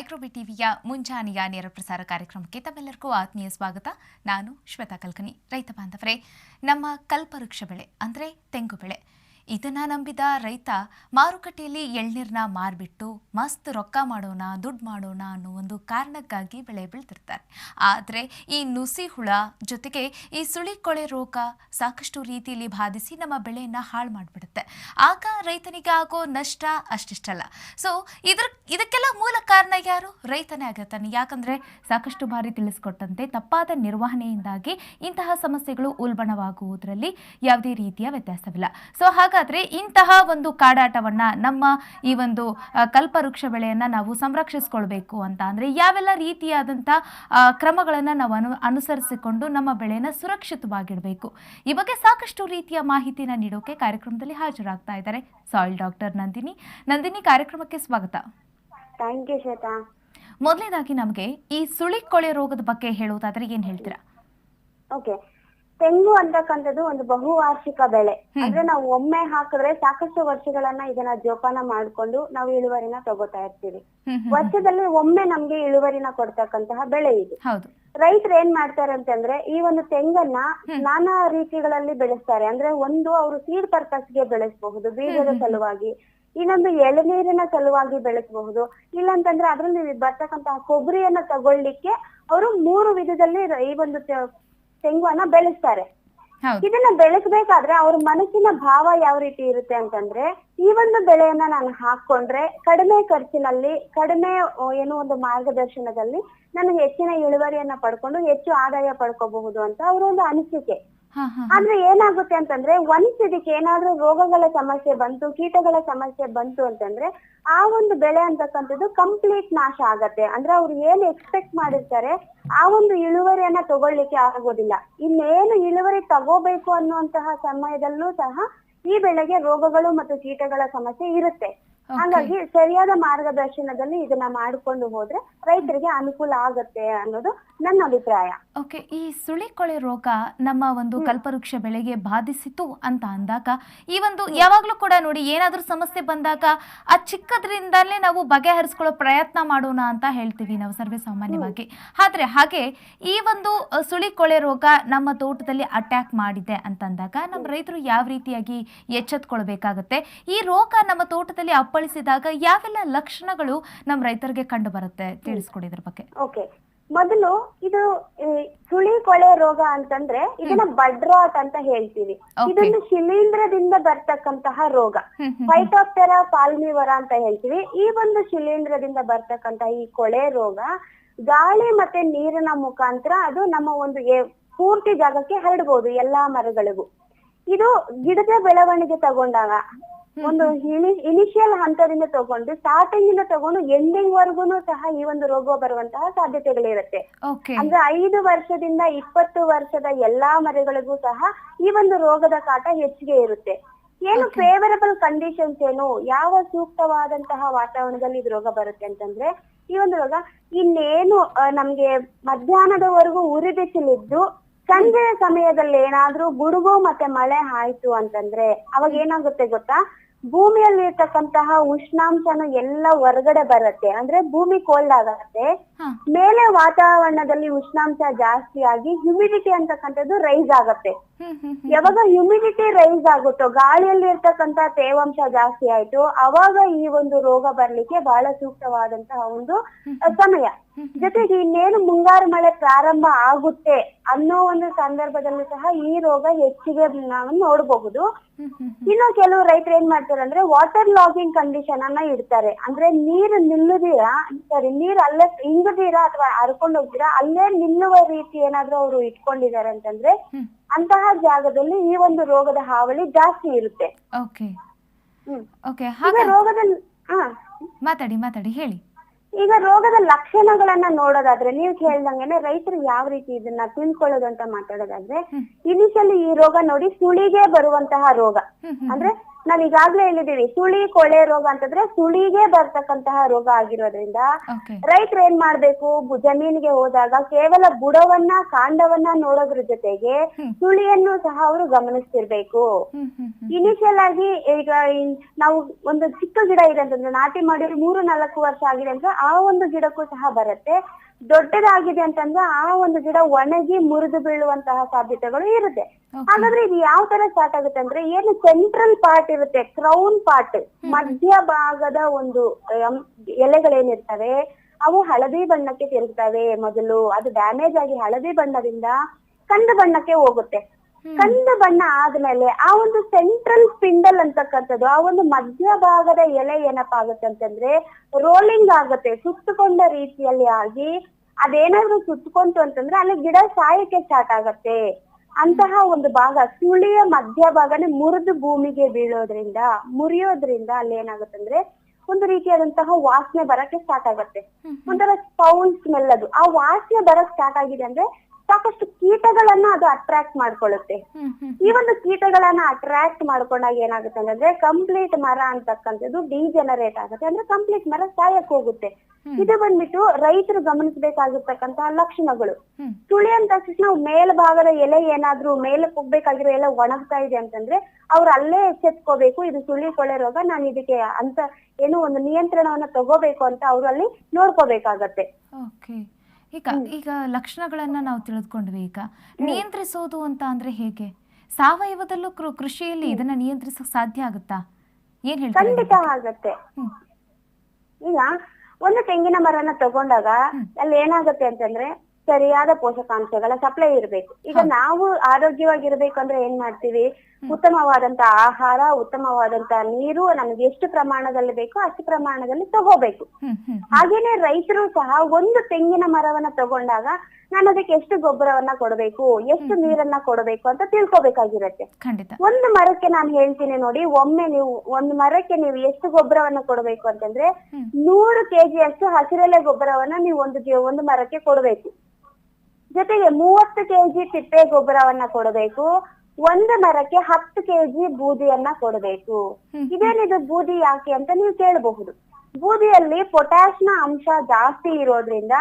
ಮೈಕ್ರೋಬಿ ಟಿವಿಯ ಮುಂಜಾನೆಯ ನೇರ ಪ್ರಸಾರ ಕಾರ್ಯಕ್ರಮಕ್ಕೆ ತಮ್ಮೆಲ್ಲರಿಗೂ ಆತ್ಮೀಯ ಸ್ವಾಗತ. ನಾನು ಶ್ವೇತಾ ಕಲ್ಕನಿ, ರೈತ ಬಾಂಧವರೇ. ನಮ್ಮ ಕಲ್ಪವೃಕ್ಷ ಬೆಳೆ ಅಂದರೆ ತೆಂಗು ಬೆಳೆ. ಇದನ್ನ ನಂಬಿದ ರೈತ ಮಾರುಕಟ್ಟೆಯಲ್ಲಿ ಎಳ್ನೀರ್ನ ಮಾರ್ಬಿಟ್ಟು ಮಸ್ತ್ ರೊಕ್ಕ ಮಾಡೋಣ, ದುಡ್ಡು ಮಾಡೋಣ ಅನ್ನೋ ಒಂದು ಕಾರಣಕ್ಕಾಗಿ ಬೆಳೆ ಬೆಳೆದಿರ್ತಾರೆ. ಆದರೆ ಈ ನುಸಿ ಹುಳ ಜೊತೆಗೆ ಈ ಸುಳಿ ಕೊಳೆ ರೋಗ ಸಾಕಷ್ಟು ರೀತಿಯಲ್ಲಿ ಬಾಧಿಸಿ ನಮ್ಮ ಬೆಳೆಯನ್ನು ಹಾಳು ಮಾಡಿಬಿಡುತ್ತೆ. ಆಗ ರೈತನಿಗೆ ಆಗೋ ನಷ್ಟ ಅಷ್ಟಿಷ್ಟಲ್ಲ. ಸೊ ಇದ್ರ, ಇದಕ್ಕೆಲ್ಲ ಮೂಲ ಕಾರಣ ಯಾರು? ರೈತನೇ ಆಗಿರ್ತಾನೆ. ಯಾಕಂದ್ರೆ ಸಾಕಷ್ಟು ಬಾರಿ ತಿಳಿಸ್ಕೊಟ್ಟಂತೆ ತಪ್ಪಾದ ನಿರ್ವಹಣೆಯಿಂದಾಗಿ ಇಂತಹ ಸಮಸ್ಯೆಗಳು ಉಲ್ಬಣವಾಗುವುದರಲ್ಲಿ ಯಾವುದೇ ರೀತಿಯ ವ್ಯತ್ಯಾಸವಿಲ್ಲ. ಸೊ ಹಾಗಾದ್ರೆ ಇಂತಹ ಒಂದು ಕಾಡಾಟವನ್ನ ನಮ್ಮ ಈ ಒಂದು ಕಲ್ಪವೃಕ್ಷ ಬೆಳೆಯನ್ನ ನಾವು ಸಂರಕ್ಷಿಸ್ಕೊಳ್ಬೇಕು ಅಂತ ಅಂದ್ರೆ ಯಾವೆಲ್ಲ ರೀತಿಯಾದಂಥ ಆ, ಕ್ರಮಗಳನ್ನ ನಾವು ಅನು ಅನುಸರಿಸಿಕೊಂಡು ನಮ್ಮ ಬೆಳೆಯನ್ನ ಸುರಕ್ಷಿತವಾಗಿಡಬೇಕು. ಈ ಬಗ್ಗೆ ಸಾಕಷ್ಟು ರೀತಿಯ ಮಾಹಿತಿನ ನೀಡೋಕೆ ಕಾರ್ಯಕ್ರಮದಲ್ಲಿ ಹಾಜರಾಗ್ತಾ ಇದ್ದಾರೆ ಸಾಯಿಲ್ ಡಾಕ್ಟರ್ ನಂದಿನಿ. ನಂದಿನಿ ಕಾರ್ಯಕ್ರಮಕ್ಕೆ ಸ್ವಾಗತ. ಮೊದಲನೇದಾಗಿ ನಮಗೆ ಈ ಸುಳಿಕೊಳೆ ರೋಗದ ಬಗ್ಗೆ ಹೇಳುವುದಾದ್ರೆ ಏನ್ ಹೇಳ್ತೀರಾ? ಓಕೆ ತೆಂಗು ಅಂತಕ್ಕಂಥದ್ದು ಒಂದು ಬಹುವಾರ್ಷಿಕ ಬೆಳೆ. ಅಂದ್ರೆ ನಾವು ಒಮ್ಮೆ ಹಾಕಿದ್ರೆ ಸಾಕಷ್ಟು ವರ್ಷಗಳನ್ನ ಇದನ್ನ ಜೋಪಾನ ಮಾಡ್ಕೊಂಡು ನಾವು ಇಳುವರಿನ ತಗೋತಾ ಇರ್ತೀವಿ. ವರ್ಷದಲ್ಲಿ ಒಮ್ಮೆ ನಮ್ಗೆ ಇಳುವರಿನ ಕೊಡ್ತಕ್ಕಂತಹ ಬೆಳೆ ಇದು. ರೈತರು ಏನ್ ಮಾಡ್ತಾರೆ ಅಂತಂದ್ರೆ ಈ ಒಂದು ತೆಂಗನ್ನ ನಾನಾ ರೀತಿಗಳಲ್ಲಿ ಬೆಳೆಸ್ತಾರೆ. ಅಂದ್ರೆ ಒಂದು ಅವರು ಸೀಡ್ ಪರ್ಪಸ್ಗೆ ಬೆಳೆಸಬಹುದು ಬೀಜದ ಸಲುವಾಗಿ. ಇನ್ನೊಂದು ಎಳನೀರಿನ ಸಲುವಾಗಿ ಬೆಳೆಸಬಹುದು. ಇಲ್ಲಂತಂದ್ರೆ ಅದ್ರಲ್ಲಿ ಬರ್ತಕ್ಕಂತಹ ಕೊಬ್ಬರಿಯನ್ನ ತಗೊಳ್ಳಿಕ್ಕೆ ಅವರು ಮೂರು ವಿಧದಲ್ಲಿ ಈ ಒಂದು ತೆಂಗುವನ್ನ ಬೆಳೆಸ್ತಾರೆ. ಇದನ್ನ ಬೆಳೆಸಬೇಕಾದ್ರೆ ಅವ್ರ ಮನಸ್ಸಿನ ಭಾವ ಯಾವ ರೀತಿ ಇರುತ್ತೆ ಅಂತಂದ್ರೆ ಈ ಒಂದು ಬೆಳೆಯನ್ನ ನಾನು ಹಾಕೊಂಡ್ರೆ ಕಡಿಮೆ ಖರ್ಚಿನಲ್ಲಿ ಕಡಿಮೆ ಏನು ಒಂದು ಮಾರ್ಗದರ್ಶನದಲ್ಲಿ ನಾನು ಹೆಚ್ಚಿನ ಇಳುವರಿಯನ್ನ ಪಡ್ಕೊಂಡು ಹೆಚ್ಚು ಆದಾಯ ಪಡ್ಕೋಬಹುದು ಅಂತ ಅವ್ರ ಒಂದು ಅನಿಸಿಕೆ. ಆದ್ರೆ ಏನಾಗುತ್ತೆ ಅಂತಂದ್ರೆ ಒಂದ್ ಇದಕ್ಕೆ ಏನಾದ್ರೂ ರೋಗಗಳ ಸಮಸ್ಯೆ ಬಂತು, ಕೀಟಗಳ ಸಮಸ್ಯೆ ಬಂತು ಅಂತಂದ್ರೆ ಆ ಒಂದು ಬೆಳೆ ಅಂತಕ್ಕಂಥದ್ದು ಕಂಪ್ಲೀಟ್ ನಾಶ ಆಗತ್ತೆ. ಅಂದ್ರೆ ಅವ್ರು ಏನ್ ಎಕ್ಸ್ಪೆಕ್ಟ್ ಮಾಡಿರ್ತಾರೆ ಆ ಒಂದು ಇಳುವರಿಯನ್ನ ತಗೊಳ್ಳಿಕ್ಕೆ ಆಗೋದಿಲ್ಲ. ಇನ್ನೇನು ಇಳುವರಿ ತಗೋಬೇಕು ಅನ್ನುವಂತಹ ಸಮಯದಲ್ಲೂ ಸಹ ಈ ಬೆಳೆಗೆ ರೋಗಗಳು ಮತ್ತು ಕೀಟಗಳ ಸಮಸ್ಯೆ ಇರುತ್ತೆ. ಹಾಗಾಗಿ ಸರಿಯಾದ ಮಾರ್ಗದರ್ಶನದಲ್ಲಿ ಇದನ್ನ ಮಾಡ್ಕೊಂಡು ಹೋದ್ರೆ ರೈತರಿಗೆ ಅನುಕೂಲ ಆಗತ್ತೆ ಅನ್ನೋದು ನನ್ನ ಅಭಿಪ್ರಾಯ. ಓಕೆ ಈ ಸುಳಿಕೊಳೆ ರೋಗ ನಮ್ಮ ಒಂದು ಕಲ್ಪವೃಕ್ಷ ಬೆಳೆಗೆ ಬಾಧಿಸಿತು ಅಂತ ಅಂದಾಗ ಈ ಒಂದು ಯಾವಾಗಲೂ ಕೂಡ ನೋಡಿ ಏನಾದ್ರೂ ಸಮಸ್ಯೆ ಬಂದಾಗ ಆ ಚಿಕ್ಕದ್ರಿಂದಲೇ ನಾವು ಬಗೆಹರಿಸ್ಕೊಳ್ಳೋ ಪ್ರಯತ್ನ ಮಾಡೋಣ ಅಂತ ಹೇಳ್ತೀವಿ ನಾವು ಸರ್ವೇ ಸಾಮಾನ್ಯವಾಗಿ. ಆದ್ರೆ ಹಾಗೆ ಈ ಒಂದು ಸುಳಿ ಸುಳಿಕೊಳೆ ರೋಗ ನಮ್ಮ ತೋಟದಲ್ಲಿ ಅಟ್ಯಾಕ್ ಮಾಡಿದೆ ಅಂತಂದಾಗ ನಮ್ಮ ರೈತರು ಯಾವ ರೀತಿಯಾಗಿ ಎಚ್ಚೆತ್ಕೊಳ್ಬೇಕಾಗತ್ತೆ? ಈ ರೋಗ ನಮ್ಮ ತೋಟದಲ್ಲಿ ಅಪ್ಪಳಿಸಿದಾಗ ಯಾವೆಲ್ಲ ಲಕ್ಷಣಗಳು ನಮ್ಮ ರೈತರಿಗೆ ಕಂಡು ಬರುತ್ತೆ ತಿಳಿಸ್ಕೊಡಿ ಇದ್ರ ಬಗ್ಗೆ. ಓಕೆ. ಮೊದಲು ಇದು ಸುಳಿ ಕೊಳೆ ರೋಗ ಅಂತಂದ್ರೆ ಇದನ್ನ ಬಡ್ರಾಟ್ ಅಂತ ಹೇಳ್ತೀವಿ. ಇದೊಂದು ಶಿಲೀಂಧ್ರದಿಂದ ಬರ್ತಕ್ಕಂತಹ ರೋಗ. ಫೈಟೋಪ್ಟೆರಾ ಪಾಲ್ಮಿವರ ಅಂತ ಹೇಳ್ತೀವಿ. ಈ ಒಂದು ಶಿಲೀಂಧ್ರದಿಂದ ಬರ್ತಕ್ಕಂತಹ ಈ ಕೊಳೆ ರೋಗ ಗಾಳಿ ಮತ್ತೆ ನೀರಿನ ಮುಖಾಂತರ ಅದು ನಮ್ಮ ಒಂದು ಪೂರ್ತಿ ಜಾಗಕ್ಕೆ ಹರಡಬಹುದು ಎಲ್ಲಾ ಮರಗಳಿಗೂ. ಇದು ಗಿಡದ ಬೆಳವಣಿಗೆ ತಗೊಂಡಾಗ ಒಂದು ಇನಿಷಿಯಲ್ ಹಂತದಿಂದ ತಗೊಂಡು ಸ್ಟಾರ್ಟಿಂಗ್ ಇಂದ ತಗೊಂಡು ಎಂಡಿಂಗ್ ವರ್ಗುನು ಸಹ ಈ ಒಂದು ರೋಗ ಬರುವಂತಹ ಸಾಧ್ಯತೆಗಳಿರುತ್ತೆ. ಅಂದ್ರೆ ಐದು ವರ್ಷದಿಂದ ಇಪ್ಪತ್ತು ವರ್ಷದ ಎಲ್ಲಾ ಮರಿಗಳಿಗೂ ಸಹ ಈ ಒಂದು ರೋಗದ ಕಾಟ ಹೆಚ್ಚಿಗೆ ಇರುತ್ತೆ. ಏನು ಫೇವರಬಲ್ ಕಂಡೀಷನ್ಸ್ ಏನು ಯಾವ ಸೂಕ್ತವಾದಂತಹ ವಾತಾವರಣದಲ್ಲಿ ಇದು ರೋಗ ಬರುತ್ತೆ ಅಂತಂದ್ರೆ ಈ ಒಂದು ರೋಗ ಇನ್ನೇನು ನಮ್ಗೆ ಮಧ್ಯಾಹ್ನದವರೆಗೂ ಉರಿ ಬಿಸಿಲಿದ್ದು ಸಂಜೆಯ ಸಮಯದಲ್ಲಿ ಏನಾದ್ರೂ ಗುಡುಗು ಮತ್ತೆ ಮಳೆ ಆಯ್ತು ಅಂತಂದ್ರೆ ಅವಾಗ ಏನಾಗುತ್ತೆ ಗೊತ್ತಾ? ಭೂಮಿಯಲ್ಲಿ ಇರ್ತಕ್ಕಂತಹ ಉಷ್ಣಾಂಶನು ಎಲ್ಲ ಹೊರಗಡೆ ಬರುತ್ತೆ. ಅಂದ್ರೆ ಭೂಮಿ ಕೋಲ್ಡ್ ಆಗತ್ತೆ. ಮೇಲೆ ವಾತಾವರಣದಲ್ಲಿ ಉಷ್ಣಾಂಶ ಜಾಸ್ತಿ ಆಗಿ ಹ್ಯುಮಿಡಿಟಿ ಅಂತಕ್ಕಂಥದ್ದು ರೈಸ್ ಆಗತ್ತೆ. ಯಾವಾಗ ಹ್ಯುಮಿಡಿಟಿ ರೈಸ್ ಆಗುತ್ತೋ ಗಾಳಿಯಲ್ಲಿ ಇರ್ತಕ್ಕಂತ ತೇವಾಂಶ ಜಾಸ್ತಿ ಆಯ್ತು ಅವಾಗ ಈ ಒಂದು ರೋಗ ಬರ್ಲಿಕ್ಕೆ ಬಹಳ ಸೂಕ್ತವಾದಂತಹ ಒಂದು ಸಮಯ. ಜೊತೆಗೆ ಇನ್ನೇನು ಮುಂಗಾರು ಮಳೆ ಪ್ರಾರಂಭ ಆಗುತ್ತೆ ಅನ್ನೋ ಒಂದು ಸಂದರ್ಭದಲ್ಲೂ ಸಹ ಈ ರೋಗ ಹೆಚ್ಚಿಗೆ ನಾವು ನೋಡಬಹುದು ಇನ್ನು ಕೆಲವು ರೈತರು ಏನ್ ಮಾಡ್ತಾರೆ ಅಂದ್ರೆ ವಾಟರ್ ಲಾಗಿಂಗ್ ಕಂಡೀಷನ್ ಅನ್ನ ಇಡ್ತಾರೆ. ಅಂದ್ರೆ ನೀರು ನಿಲ್ಲದಿರ ಸಾರಿ ನೀರ್ ಅಲ್ಲೇ ಇಂಗದಿರಾ ಅಥವಾ ಹರ್ಕೊಂಡು ಹೋಗ್ತೀರಾ? ಅಲ್ಲೇ ನಿಲ್ಲುವ ರೀತಿ ಏನಾದ್ರು ಅವರು ಇಟ್ಕೊಂಡಿದ್ದಾರೆ ಅಂತಂದ್ರೆ ಅಂತಹ ಜಾಗದಲ್ಲಿ ಈ ಒಂದು ರೋಗದ ಹಾವಳಿ ಜಾಸ್ತಿ ಇರುತ್ತೆ. ಓಕೆ. ರೋಗದ ಮಾತಾಡಿ ಮಾತಾಡಿ ಹೇಳಿ. ಈಗ ರೋಗದ ಲಕ್ಷಣಗಳನ್ನ ನೋಡೋದಾದ್ರೆ ನೀವು ಕೇಳ್ದಂಗೆನೆ ರೈತರು ಯಾವ ರೀತಿ ಇದನ್ನ ತಿಳ್ಕೊಳ್ಳೋದು ಅಂತ ಮಾತಾಡೋದಾದ್ರೆ. ಇನಿಷಿಯಲಿ ಈ ರೋಗ ನೋಡಿ ಸುಳಿಗೆ ಬರುವಂತಹ ರೋಗ. ಅಂದ್ರೆ ನಾವ್ ಈಗಾಗ್ಲೇ ಹೇಳಿದೀವಿ ಸುಳಿ ಕೊಳೆ ರೋಗ ಅಂತಂದ್ರೆ ಸುಳಿಗೆ ಬರ್ತಕ್ಕಂತಹ ರೋಗ ಆಗಿರೋದ್ರಿಂದ ರೈತರು ಏನ್ ಮಾಡ್ಬೇಕು? ಜಮೀನಿಗೆ ಹೋದಾಗ ಕೇವಲ ಬುಡವನ್ನ ಕಾಂಡವನ್ನ ನೋಡೋದ್ರ ಜೊತೆಗೆ. ಸುಳಿಯನ್ನು ಸಹ ಅವರು ಗಮನಿಸ್ತಿರ್ಬೇಕು. ಇನಿಷಿಯಲ್ ಆಗಿ ಈಗ ನಾವು ಒಂದು ಚಿಕ್ಕ ಗಿಡ ಇದೆ ಅಂತಂದ್ರೆ ನಾಟಿ ಮಾಡಿದ್ರೆ ಮೂರು ನಾಲ್ಕು ವರ್ಷ ಆಗಿದೆ ಅಂದ್ರೆ ಆ ಒಂದು ಗಿಡಕ್ಕೂ ಸಹ ಬರುತ್ತೆ. ದೊಡ್ಡದಾಗಿದೆ ಅಂತಂದ್ರೆ ಆ ಒಂದು ಗಿಡ ಒಣಗಿ ಮುರಿದು ಬೀಳುವಂತಹ ಸಾಧ್ಯತೆಗಳು ಇರುತ್ತೆ. ಹಾಗಾದ್ರೆ ಇದು ಯಾವ ತರ ಸ್ಟಾರ್ಟ್ ಆಗುತ್ತೆ ಅಂದ್ರೆ ಏನು ಸೆಂಟ್ರಲ್ ಪಾರ್ಟ್ ಇರುತ್ತೆ ಕ್ರೌನ್ ಪಾರ್ಟ್ ಮಧ್ಯ ಭಾಗದ ಒಂದು ಎಲೆಗಳೇನಿರ್ತವೆ ಅವು ಹಳದಿ ಬಣ್ಣಕ್ಕೆ ತಿರುಗ್ತವೆ ಮೊದಲು. ಅದು ಡ್ಯಾಮೇಜ್ ಆಗಿ ಹಳದಿ ಬಣ್ಣದಿಂದ ಕಂದು ಬಣ್ಣಕ್ಕೆ ಹೋಗುತ್ತೆ. ಕಂದು ಬಣ್ಣ ಆದ್ಮೇಲೆ ಆ ಒಂದು ಸೆಂಟ್ರಲ್ ಸ್ಪಿಂಡಲ್ ಅಂತಕ್ಕಂಥದ್ದು ಆ ಒಂದು ಮಧ್ಯಭಾಗದ ಎಲೆ ಏನಪ್ಪಾ ಆಗುತ್ತೆ ಅಂತಂದ್ರೆ ರೋಲಿಂಗ್ ಆಗುತ್ತೆ ಸುತ್ತಕೊಂಡ ರೀತಿಯಲ್ಲಿ ಆಗಿ ಅದೇನಾದ್ರೂ ಸುತ್ತಕೊಂತು ಅಂತಂದ್ರೆ ಅಲ್ಲಿ ಗಿಡ ಸಾಯಕ್ಕೆ ಸ್ಟಾರ್ಟ್ ಆಗತ್ತೆ. ಅಂತಹ ಒಂದು ಭಾಗ ಸುಳಿಯ ಮಧ್ಯಭಾಗನೇ ಮುರಿದು ಭೂಮಿಗೆ ಬೀಳೋದ್ರಿಂದ ಮುರಿಯೋದ್ರಿಂದ ಅಲ್ಲಿ ಏನಾಗುತ್ತಂದ್ರೆ ಒಂದು ರೀತಿಯಾದಂತಹ ವಾಸನೆ ಬರಕ್ಕೆ ಸ್ಟಾರ್ಟ್ ಆಗತ್ತೆ. ಒಂಥರ ಸ್ಪೌಲ್ ಸ್ಮೆಲ್ ಅದು. ಆ ವಾಸನೆ ಬರಕ್ ಸ್ಟಾರ್ಟ್ ಆಗಿದೆ ಅಂದ್ರೆ ಸಾಕಷ್ಟು ಕೀಟಗಳನ್ನ ಅದು ಅಟ್ರಾಕ್ಟ್ ಮಾಡ್ಕೊಳ್ಳುತ್ತೆ. ಈ ಒಂದು ಕೀಟಗಳನ್ನ ಅಟ್ರಾಕ್ಟ್ ಮಾಡ್ಕೊಂಡಾಗ ಏನಾಗುತ್ತೆ ಅಂತಂದ್ರೆ ಕಂಪ್ಲೀಟ್ ಮರ ಅಂತಕ್ಕಂಥದ್ದು ಡಿಜೆನರೇಟ್ ಆಗುತ್ತೆ. ಅಂದ್ರೆ ಕಂಪ್ಲೀಟ್ ಮರ ಸಾಯಕ್ ಹೋಗುತ್ತೆ. ಇದು ಬಂದ್ಬಿಟ್ಟು ರೈತರು ಗಮನಿಸಬೇಕಾಗಿರ್ತಕ್ಕಂತಹ ಲಕ್ಷಣಗಳು. ತುಳಿ ಸುಳಿ ಅಂದ ತಕ್ಷಣ ಮೇಲ್ಭಾಗದ ಎಲೆ ಏನಾದ್ರೂ ಮೇಲೆ ಹೋಗ್ಬೇಕಾಗಿರೋ ಎಲೆ ಒಣಗ್ತಾ ಇದೆ ಅಂತಂದ್ರೆ ಅವ್ರು ಅಲ್ಲೇ ಎಚ್ಚೆತ್ಕೋಬೇಕು. ಇದು ಸುಳಿ ಕೊಳೆ ರೋಗ ನಾನು ಇದಕ್ಕೆ ಅಂತ ಏನು ಒಂದು ನಿಯಂತ್ರಣವನ್ನ ತಗೋಬೇಕು ಅಂತ ಅವ್ರು ಅಲ್ಲಿ ನೋಡ್ಕೋಬೇಕಾಗತ್ತೆ. ಈಗ ಈಗ ಲಕ್ಷಣಗಳನ್ನ ನಾವು ತಿಳಿದುಕೊಂಡ್ವಿ ಈಗ. ನಿಯಂತ್ರಿಸೋದು ಅಂತ ಅಂದ್ರೆ ಹೇಗೆ? ಸಾವಯವದಲ್ಲೂ ಕೃಷಿಯಲ್ಲಿ ಇದನ್ನ ನಿಯಂತ್ರಿಸಕ್ ಸಾಧ್ಯ ಆಗುತ್ತಾ? ಏನ್ ಹೇಳ್ತಾರೆ ಖಂಡಿತ ಆಗತ್ತೆ. ಈಗ ಒಂದು ತೆಂಗಿನ ಮರನ ತಗೊಂಡಾಗ ಅಲ್ಲಿ ಏನಾಗುತ್ತೆ ಅಂತಂದ್ರೆ ಸರಿಯಾದ ಪೋಷಕಾಂಶಗಳ ಸಪ್ಲೈ ಇರ್ಬೇಕು. ಈಗ ನಾವು ಆರೋಗ್ಯವಾಗಿರ್ಬೇಕು ಅಂದ್ರೆ ಏನ್ ಮಾಡ್ತೀವಿ? ಉತ್ತಮವಾದಂತ ಆಹಾರ ಉತ್ತಮವಾದಂತ ನೀರು ನಮ್ಗೆ ಎಷ್ಟು ಪ್ರಮಾಣದಲ್ಲಿ ಬೇಕೋ ಅಷ್ಟು ಪ್ರಮಾಣದಲ್ಲಿ ತಗೋಬೇಕು. ಹಾಗೇನೆ ರೈತರು ಸಹ ಒಂದು ತೆಂಗಿನ ಮರವನ್ನ ತಗೊಂಡಾಗ ನಾನು ಅದಕ್ಕೆ ಎಷ್ಟು ಗೊಬ್ಬರವನ್ನ ಕೊಡಬೇಕು ಎಷ್ಟು ನೀರನ್ನ ಕೊಡಬೇಕು ಅಂತ ತಿಳ್ಕೊಬೇಕಾಗಿರತ್ತೆ. ಒಂದು ಮರಕ್ಕೆ ನಾನು ಹೇಳ್ತೀನಿ ನೋಡಿ ಒಮ್ಮೆ ನೀವು ಒಂದು ಮರಕ್ಕೆ ನೀವು ಎಷ್ಟು ಗೊಬ್ಬರವನ್ನ ಕೊಡಬೇಕು ಅಂತಂದ್ರೆ. ನೂರು ಕೆಜಿ ಅಷ್ಟು ಹಸಿರೆಲೆ ಗೊಬ್ಬರವನ್ನ ನೀವು ಒಂದು ಒಂದು ಮರಕ್ಕೆ ಕೊಡಬೇಕು. ಜೊತೆಗೆ ಮೂವತ್ತು ಕೆಜಿ ತಿಪ್ಪೆ ಗೊಬ್ಬರವನ್ನ ಕೊಡಬೇಕು. ಒಂದು ಮರಕ್ಕೆ ಹತ್ತು ಕೆಜಿ ಬೂದಿಯನ್ನ ಕೊಡಬೇಕು. ಇದೇನಿದು ಬೂದಿ ಯಾಕೆ ಅಂತ ನೀವು ಕೇಳಬಹುದು. ಬೂದಿಯಲ್ಲಿ ಪೊಟ್ಯಾಶ್ನ ಅಂಶ ಜಾಸ್ತಿ ಇರೋದ್ರಿಂದ